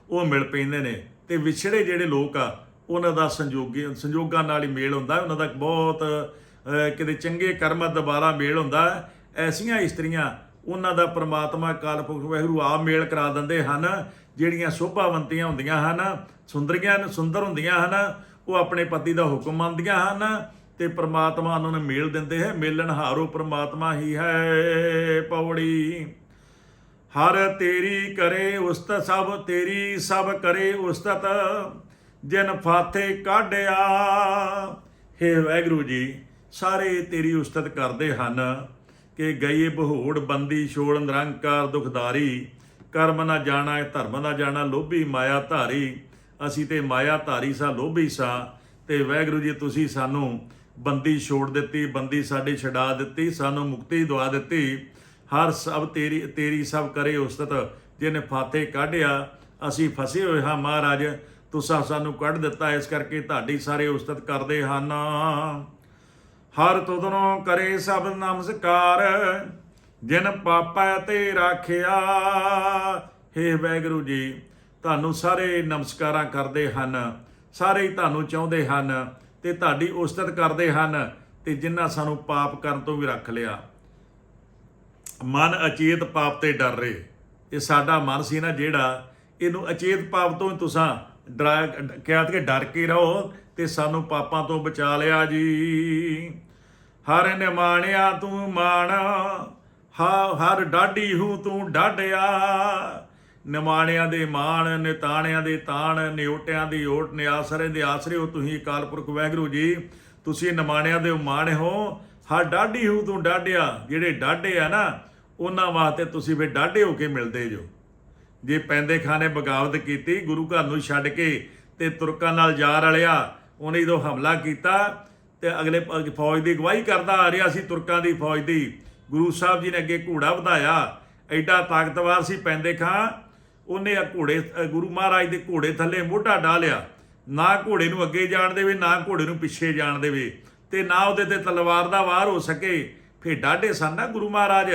ਉਹ ਮਿਲ ਪੈਂਦੇ ਨੇ। ਤੇ ਵਿਛੜੇ ਜਿਹੜੇ ਲੋਕ ਆ, ਉਹਨਾਂ ਦਾ ਸੰਜੋਗੀ ਸੰਜੋਗਾਂ ਨਾਲ ਹੀ ਮੇਲ ਹੁੰਦਾ। ਉਹਨਾਂ ਦਾ ਬਹੁਤ ਕਿਤੇ ਚੰਗੇ ਕਰਮ ਦੁਬਾਰਾ ਮੇਲ ਹੁੰਦਾ। ਐਸੀਆਂ ਇਸਤਰੀਆਂ, ਉਹਨਾਂ ਦਾ ਪ੍ਰਮਾਤਮਾ ਕਾਲਪੁਰਖ ਵਾਹਿਗੁਰੂ ਆਪ ਮੇਲ ਕਰਾ ਦਿੰਦੇ ਹਨ। ਜਿਹੜੀਆਂ ਸ਼ੋਭਾਵੰਤੀਆਂ ਹੁੰਦੀਆਂ ਹਨ, ਸੁੰਦਰੀਆਂ ਸੁੰਦਰ ਹੁੰਦੀਆਂ ਹਨ, ਉਹ ਆਪਣੇ ਪਤੀ ਦਾ ਹੁਕਮ ਮੰਨਦੀਆਂ ਹਨ। ਤੇ ਪ੍ਰਮਾਤਮਾ ਉਹਨਾਂ ਨੂੰ ਮੇਲ ਦਿੰਦੇ ਹੈ, ਮੇਲਣ ਹਾਰੋ ਪ੍ਰਮਾਤਮਾ ਹੀ ਹੈ ਪੌੜੀ। ਹਰ ਤੇਰੀ ਕਰੇ ਉਸਤ ਸਭ, ਤੇਰੀ ਸਭ ਕਰੇ ਉਸਤਤ, ਜਿਨ ਫਾਥੇ ਕਾਢਿਆ। ਹੇ ਵਾਹਿਗੁਰੂ ਜੀ, ਸਾਰੇ ਤੇਰੀ ਉਸਤਤ ਕਰਦੇ ਹਨ ਕਿ ਗਈ ਬਹੋੜ ਬੰਦੀ ਛੋੜ ਨਿਰੰਕਾਰ ਦੁਖਦਾਰੀ। ਕਰਮ ਨਾ ਜਾਣਾ, ਧਰਮ ਨਾ ਜਾਣਾ, ਲੋਭੀ ਮਾਇਆ ਧਾਰੀ। ਅਸੀਂ ਤੇ ਮਾਇਆ ਧਾਰੀ ਸਾ, ਲੋਭੀ ਸਾ। ਤੇ ਵਾਹਿਗੁਰੂ ਜੀ, ਤੁਸੀਂ ਸਾਨੂੰ ਬੰਦੀ ਛੋੜ ਦਿੱਤੀ, ਬੰਦੀ ਸਾਡੀ ਛਡਾ ਦਿੱਤੀ, ਸਾਨੂੰ ਮੁਕਤੀ ਦਵਾ ਦਿੱਤੀ। ਹਰ ਸਭ ਤੇਰੀ ਤੇਰੀ ਸਭ ਕਰੇ ਉਸਤਤ, ਜਿਹਨੇ ਫਾਤੇ ਕਾਢਿਆ, ਅਸੀਂ ਫਸੇ ਹੋਏ ਹਾਂ ਮਹਾਰਾਜ। ਤੁਸਾਂ ਸਾਨੂੰ ਕੱਢ ਦਿੱਤਾ, ਇਸ ਕਰਕੇ ਤੁਹਾਡੀ ਸਾਰੇ ਉਸਤਤ ਕਰਦੇ ਹਨ। ਹਰ ਤੁਧਨੋਂ ਕਰੇ ਸਭ ਨਮਸਕਾਰ, ਜਿਨ ਪਾਪਾ ਤੇ ਰਾਖਿਆ। ਹੇ ਵੈਗਰੂ ਜੀ, ਤੁਹਾਨੂੰ ਸਾਰੇ ਨਮਸਕਾਰਾਂ ਕਰਦੇ ਹਨ, ਸਾਰੇ ਹੀ ਤੁਹਾਨੂੰ ਚਾਹੁੰਦੇ ਹਨ। ਤੇ ਤੁਹਾਡੀ ਉਸਤਤ ਕਰਦੇ ਹਨ ਤੇ ਜਿਨ੍ਹਾਂ ਸਾਨੂੰ ਪਾਪ ਕਰਨ ਤੋਂ ਵੀ ਰੱਖ ਲਿਆ। ਮਨ ਅਚੇਤ ਪਾਪ ਤੇ ਡਰ ਰਹੇ। ਇਹ ਸਾਡਾ ਮਨ ਸੀ ਨਾ ਜਿਹੜਾ ਇਹਨੂੰ ਅਚੇਤ ਪਾਪ ਤੋਂ ਤੁਸੀਂ ਡਰਾ ਕਿਹਾ ਕਿ ਡਰ ਕੇ ਰਹੋ ਤੇ ਸਾਨੂੰ ਪਾਪਾਂ ਤੋਂ ਬਚਾ ਲਿਆ ਜੀ। ਹਰ ਨੇ ਮਾਣਿਆ ਤੂੰ ਮਾਣ, ਹਾ ਹਰ ਡਾਢੀ ਹੂੰ ਤੂੰ ਡਾਢਿਆ। ਨਿਮਾਣਿਆਂ ਦੇ ਮਾਣ, ਨਿਤਾਣਿਆਂ ਦੇ ਤਾਣ ਨਿਓਟਿਆਂ ਦੀ ਓਟ, ਨਿਆਸਰੇ ਦੇ ਆਸਰੇ ਹੋ ਤੁਸੀਂ ਅਕਾਲ ਪੁਰਖ ਵਾਹਿਗੁਰੂ ਜੀ। ਤੁਸੀਂ ਨਿਮਾਣਿਆਂ ਦੇ ਮਾਣ ਹੋ। ਹਰ ਡਾਢੀ ਹੂੰ ਤੂੰ ਡਾਢਿਆ, ਜਿਹੜੇ ਡਾਢੇ ਆ ਨਾ, ਉਹਨਾਂ ਵਾਸਤੇ ਤੁਸੀਂ ਫਿਰ ਡਾਢੇ ਹੋ ਕੇ ਮਿਲਦੇ ਜੋ। ਜੇ ਪੈਂਦੇ ਖਾਨੇ ਬਗਾਵਤ ਕੀਤੀ, ਗੁਰੂ ਘਰ ਨੂੰ ਛੱਡ ਕੇ ਤੇ ਤੁਰਕਾਂ ਨਾਲ ਜਾ ਰਲਿਆ, ਉਹਨੇ ਜਦੋਂ ਹਮਲਾ ਕੀਤਾ ਤੇ ਅਗਲੇ ਫੌਜ ਦੀ ਅਗਵਾਈ ਕਰਦਾ ਆ ਰਿਹਾ ਸੀ ਤੁਰਕਾਂ ਦੀ ਫੌਜ ਦੀ। ਗੁਰੂ ਸਾਹਿਬ ਜੀ ਨੇ ਅੱਗੇ ਘੋੜਾ ਵਧਾਇਆ। ਐਡਾ ਤਾਕਤਵਰ ਸੀ ਪੈਂਦੇ ਖਾਂ। ਉਹਨੇ ਆ ਘੋੜੇ ਗੁਰੂ ਮਹਾਰਾਜ ਦੇ ਘੋੜੇ ਥੱਲੇ ਮੋਢਾ ਡਾਲਿਆ। ਨਾ ਘੋੜੇ ਨੂੰ ਅੱਗੇ ਜਾਣ ਦੇਵੇ, ਨਾ ਘੋੜੇ ਨੂੰ ਪਿੱਛੇ ਜਾਣ ਦੇਵੇ। ਤੇ ਨਾ ਉਹਦੇ ਤੇ ਤਲਵਾਰ ਦਾ ਵਾਰ ਹੋ ਸਕੇ। ਫਿਰ ਡਾਢੇ ਸਨ ਨਾ ਗੁਰੂ ਮਹਾਰਾਜ।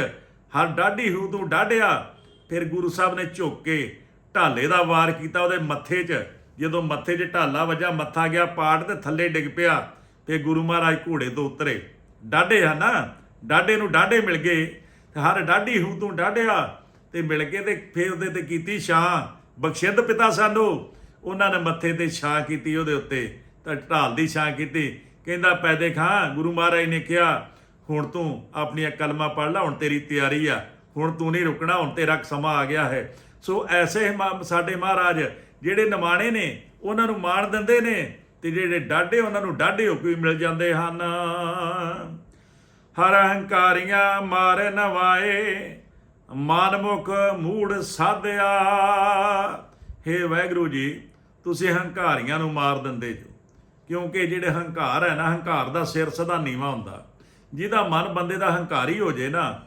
ਹਰ ਡਾਢੀ ਹੂ ਤੂੰ ਡਾਢਿਆ। ਫਿਰ ਗੁਰੂ ਸਾਹਿਬ ਨੇ ਝੁੱਕ ਕੇ ਢਾਲੇ ਦਾ ਵਾਰ ਕੀਤਾ ਉਹਦੇ ਮੱਥੇ 'ਚ। ਜਦੋਂ ਮੱਥੇ 'ਚ ਢਾਲਾ ਵੱਜਾ, ਮੱਥਾ ਗਿਆ, ਪਾੜ ਤੇ ਥੱਲੇ ਡਿੱਗ ਪਿਆ। ਤੇ ਗੁਰੂ ਮਹਾਰਾਜ ਘੋੜੇ ਤੋਂ ਉਤਰੇ। ਡਾਢੇ ਆ ਨਾ? ਡਾਢੇ ਨੂੰ ਡਾਢੇ ਮਿਲ ਗਏ। ਹਰ ਡਾਢੀ ਹੂ ਤੂੰ ਡਾਢਿਆ। ਤੇ ਮਿਲ ਕੇ ਤੇ ਫਿਰ ਉਹਦੇ ਤੇ ਕੀਤੀ ਛਾਂ। ਬਖਸ਼ਿੰਦ ਪਿਤਾ ਸਾਨੂੰ, ਉਹਨਾਂ ਨੇ ਮੱਥੇ ਤੇ ਛਾਂ ਕੀਤੀ ਉਹਦੇ ਉੱਤੇ, ਤਾਂ ਢਾਲ ਦੀ ਛਾਂ ਕੀਤੀ। ਕਹਿੰਦਾ ਪੈਦੇ ਖਾਂ ਗੁਰੂ ਮਹਾਰਾਜ ਨੇ ਕਿਹਾ, ਹੁਣ ਤੂੰ ਆਪਣੀਆਂ ਕਲਮਾਂ ਪੜ੍ਹ ਲੈ, ਹੁਣ ਤੇਰੀ ਤਿਆਰੀ ਆ। ਹੁਣ ਤੂੰ ਨਹੀਂ ਰੁਕਣਾ, ਹੁਣ ਤੇਰਾ ਸਮਾਂ ਆ ਗਿਆ ਹੈ। ਸੋ ਐਸੇ ਮਾ- ਸਾਡੇ ਮਹਾਰਾਜ, ਜਿਹੜੇ ਨਿਮਾਣੇ ਨੇ, ਉਹਨਾਂ ਨੂੰ ਮਾਣ ਦਿੰਦੇ ਨੇ, ਤੇ ਜਿਹੜੇ ਡਾਢੇ, ਉਹਨਾਂ ਨੂੰ ਡਾਢੇ ਹੋ ਕੇ ਮਿਲ ਜਾਂਦੇ ਹਨ। ਹਰ ਹੰਕਾਰੀਆਂ ਮਾਰ ਨਵਾਏ ਮਾਨਮੁਖ ਮੂੜ ਸਾਧਿਆ। ਹੇ ਵਾਹਿਗੁਰੂ ਜੀ, ਤੁਸੀਂ ਹੰਕਾਰੀਆਂ ਨੂੰ ਮਾਰ ਦਿੰਦੇ ਜੋ। ਕਿਉਂਕਿ ਜਿਹੜੇ ਹੰਕਾਰ ਹੈ ਨਾ, ਹੰਕਾਰ ਦਾ ਸਿਰ ਸਦਾ ਨੀਵਾ ਹੁੰਦਾ। ਜਿਹਦਾ ਮਨ ਬੰਦੇ ਦਾ ਹੰਕਾਰੀ ਹੋ ਜੇ ਨਾ,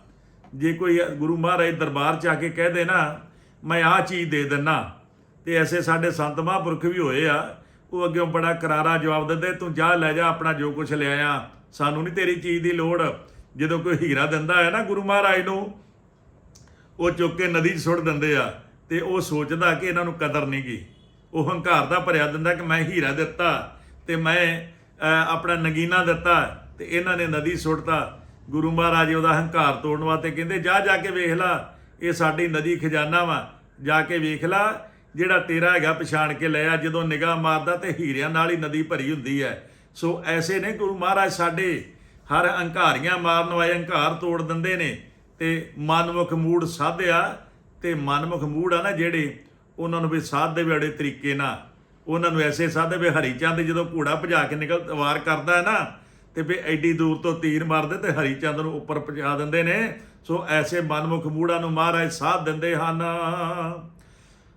ਜੇ ਕੋਈ ਗੁਰੂ ਮਹਾਰਾਜ ਦਰਬਾਰ ਚ ਆ ਕੇ ਕਹਿ ਦੇ ਨਾ, ਮੈਂ ਆਹ ਚੀਜ਼ ਦੇ ਦਿੰਨਾ। ਤੇ ਐਸੇ ਸਾਡੇ ਸੰਤ ਮਹਾਂਪੁਰਖ ਵੀ ਹੋਏ ਆ। ਉਹ ਅੱਗੇ ਬੜਾ ਕਰਾਰਾ ਜਵਾਬ ਦਿੰਦੇ, ਤੂੰ ਜਾ, ਲੈ ਜਾ, ਆਪਣਾ ਜੋ ਕੁਝ ਲਿਆਇਆ। ਸਾਨੂੰ ਨਹੀਂ ਤੇਰੀ ਚੀਜ਼ ਦੀ ਲੋੜ। ਜਦੋਂ ਕੋਈ ਹੀਰਾ ਦਿੰਦਾ ਹੈ ਨਾ ਗੁਰੂ ਮਹਾਰਾਜ ਨੂੰ ਉਹ ਚੁੱਕ ਕੇ ਨਦੀ 'ਚ ਸੁੱਟ ਦਿੰਦੇ ਆ ਤੇ ਉਹ ਸੋਚਦਾ ਕਿ ਇਹਨਾਂ ਨੂੰ ਕਦਰ ਨਹੀਂ ਗੀ। ਉਹ ਹੰਕਾਰ ਦਾ ਭਰਿਆ ਦਿੰਦਾ ਕਿ ਮੈਂ ਹੀਰਾ ਦਿੱਤਾ ਤੇ ਮੈਂ ਆਪਣਾ ਨਗੀਨਾ ਦਿੱਤਾ ਤੇ ਇਹਨਾਂ ਨੇ ਨਦੀ ਸੁੱਟਤਾ। ਗੁਰੂ ਮਹਾਰਾਜ ਉਹਦਾ ਹੰਕਾਰ ਤੋੜਨ ਵਾਸਤੇ ਕਹਿੰਦੇ, ਜਾ ਜਾ ਕੇ ਵੇਖ ਲੈ, ਇਹ ਸਾਡੀ ਨਦੀ ਖਜ਼ਾਨਾ ਵਾ। ਜਾ ਕੇ ਵੇਖ ਲੈ, ਜਿਹੜਾ ਤੇਰਾ ਹੈਗਾ ਪਛਾਣ ਕੇ ਲਿਆ ਜਦੋਂ ਨਿਗਾਹ ਮਾਰਦਾ ਤੇ ਹੀਰਿਆਂ ਨਾਲ ਹੀ ਨਦੀ ਭਰੀ ਹੁੰਦੀ ਹੈ। ਸੋ ਐਸੇ ਨੇ ਗੁਰੂ ਮਹਾਰਾਜ ਸਾਡੇ। ਹਰ ਹੰਕਾਰੀਆਂ ਮਾਰਨ ਵਾਲੇ ਹੰਕਾਰ ਤੋੜ ਦਿੰਦੇ ਨੇ। ਤੇ ਮਨਮੁਖ ਮੂੜ ਸਾਧਿਆ ਤੇ ਮਨਮੁਖ ਮੂੜ ਆ ਨਾ ਜਿਹੜੇ ਉਹਨਾਂ ਨੂੰ ਵੀ ਸਾਧ ਸਾਧਦੇ ਬੜੇ ਤਰੀਕੇ ਨਾਲ। ਉਹਨਾਂ ਨੂੰ ਐਸੇ ਸਾਧੇ ਵੀ ਹਰੀ ਚੰਦ ਜਦੋਂ ਘੋੜਾ ਭਜਾ ਕੇ ਨਿਕਲ ਵਾਰ ਕਰਦਾ ਹੈ ਨਾ, ਤੇ ਵੀ ਐਡੀ ਦੂਰ ਤੋਂ ਤੀਰ ਮਾਰਦੇ ਤੇ ਹਰੀ ਚੰਦ ਨੂੰ ਉੱਪਰ ਪਹੁੰਚਾ ਦਿੰਦੇ ਨੇ। ਸੋ ਐਸੇ ਮਨਮੁਖ ਮੂੜਾਂ ਨੂੰ ਮਹਾਰਾਜ ਸਾਧ ਦਿੰਦੇ ਹਨ।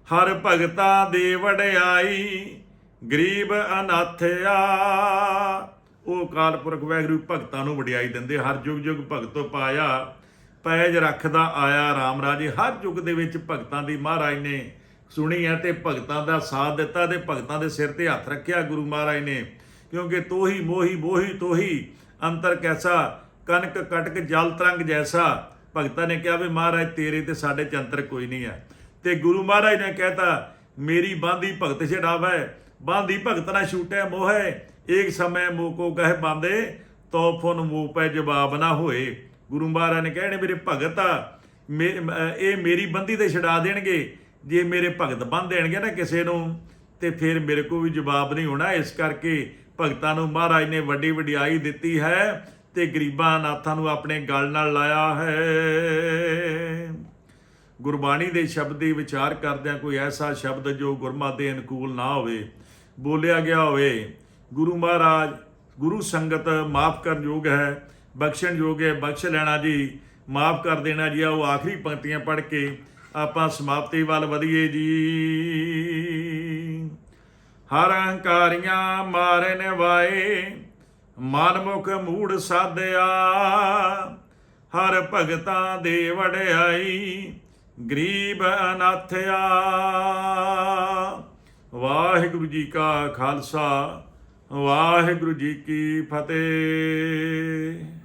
ਹਰ ਭਗਤਾਂ ਦੇ ਵਡਿਆਈ ਗਰੀਬ ਅਨਾਥਿਆ ਉਹ ਕਾਲ ਪੁਰਖ ਵਾਹਿਗੁਰੂ ਭਗਤਾਂ ਨੂੰ ਵਡਿਆਈ ਦਿੰਦੇ, ਹਰ ਯੁਗ ਯੁਗ ਭਗਤੋ ਪਾਇਆ। ਪੈਜ ਰੱਖਦਾ ਆਇਆ RAM ਰਾਜੇ। ਹਰ ਯੁੱਗ ਦੇ ਵਿੱਚ ਭਗਤਾਂ ਦੀ ਮਹਾਰਾਜ ਨੇ ਸੁਣੀ ਹੈ ਤੇ ਭਗਤਾਂ ਦਾ ਸਾਥ ਦਿੱਤਾ ਤੇ ਭਗਤਾਂ ਦੇ ਸਿਰ ਤੇ ਹੱਥ ਰੱਖਿਆ ਗੁਰੂ ਮਹਾਰਾਜ ਨੇ। ਕਿਉਂਕਿ ਤੋਹੀ ਮੋਹੀ ਮੋਹੀ ਤੋਹੀ ਅੰਤਰ ਕੈਸਾ ਕਨਕ ਕਟਕ ਜਲ ਤਰੰਗ ਜੈਸਾ। ਭਗਤਾਂ ਨੇ ਕਿਹਾ ਵੀ ਮਹਾਰਾਜ, ਤੇਰੇ ਤੇ ਸਾਡੇ ਚ ਅੰਤਰ ਕੋਈ ਨਹੀਂ ਹੈ। ਤੇ ਗੁਰੂ ਮਹਾਰਾਜ ਨੇ ਕਹਿਤਾ, ਮੇਰੀ ਬਾਂਦੀ ਭਗਤ ਛਡਾਵੈ, ਬਾਂਦੀ ਭਗਤ ਨਾ ਛੂਟੈ ਮੋਹੈ, ਏਕ ਸਮੈ ਮੋਕੋ ਕਹਿ ਬਾਂਦੇ ਤੋ ਫੁਨ ਮੂਹ ਪੈ ਜਵਾਬ ਨਾ ਹੋਏ। ਗੁਰੂ ਮਹਾਰਾਜ ਨੇ ਕਹਿਣੇ ਮੇਰੇ ਭਗਤ ਆ। ਮੇ- ਇਹ ਮੇਰੀ ਬੰਦੀ ਤੇ ਛਡਾ ਦੇਣਗੇ। ਜੇ ਮੇਰੇ ਭਗਤ ਬੰਨ ਦੇਣਗੇ ਨਾ ਕਿਸੇ ਨੂੰ, ਤੇ ਫਿਰ ਮੇਰੇ ਕੋ ਵੀ ਜਵਾਬ ਨਹੀਂ ਹੋਣਾ। ਇਸ ਕਰਕੇ ਭਗਤਾਂ ਨੂੰ ਮਹਾਰਾਜ ਨੇ ਵੱਡੀ ਵਡਿਆਈ ਦਿੱਤੀ ਹੈ ਤੇ ਗਰੀਬਾਂ ਅਨਾਥਾਂ ਨੂੰ ਆਪਣੇ ਗਲ ਨਾਲ ਲਾਇਆ ਹੈ। ਗੁਰਬਾਣੀ ਦੇ ਸ਼ਬਦ ਦੀ ਵਿਚਾਰ ਕਰਦਿਆਂ ਕੋਈ ਐਸਾ ਸ਼ਬਦ ਜੋ ਗੁਰਮਾ ਦੇ ਅਨੁਕੂਲ ਨਾ ਹੋਵੇ, ਬੋਲਿਆ ਗਿਆ ਹੋਵੇ, ਗੁਰੂ ਮਹਾਰਾਜ, ਗੁਰੂ ਸੰਗਤ ਮਾਫ ਕਰਨ ਯੋਗ ਹੈ। ਬਖਸ਼ਣ ਯੋਗ ਹੈ, ਬਖਸ਼ ਲੈਣਾ ਜੀ, ਮਾਫ ਕਰ ਦੇਣਾ ਜੀ ਆਓ ਆਖਰੀ ਪੰਕਤੀਆਂ ਪੜ੍ਹ ਕੇ ਆਪਾਂ ਸਮਾਪਤੀ ਵੱਲ ਵਧੀਏ ਜੀ। ਹਰ ਹੰਕਾਰੀਆਂ ਮਾਰੇ ਨਵਾਏ ਮਨਮੁਖ ਮੂੜ ਸਾਧਿਆ, ਹਰ ਭਗਤਾਂ ਦੇ ਵਡਿਆਈ, ਗਰੀਬ ਅਨਾਥਿਆ। ਵਾਹਿਗੁਰੂ ਜੀ ਕਾ ਖਾਲਸਾ, ਵਾਹਿਗੁਰੂ ਜੀ ਕੀ ਫਤਿਹ।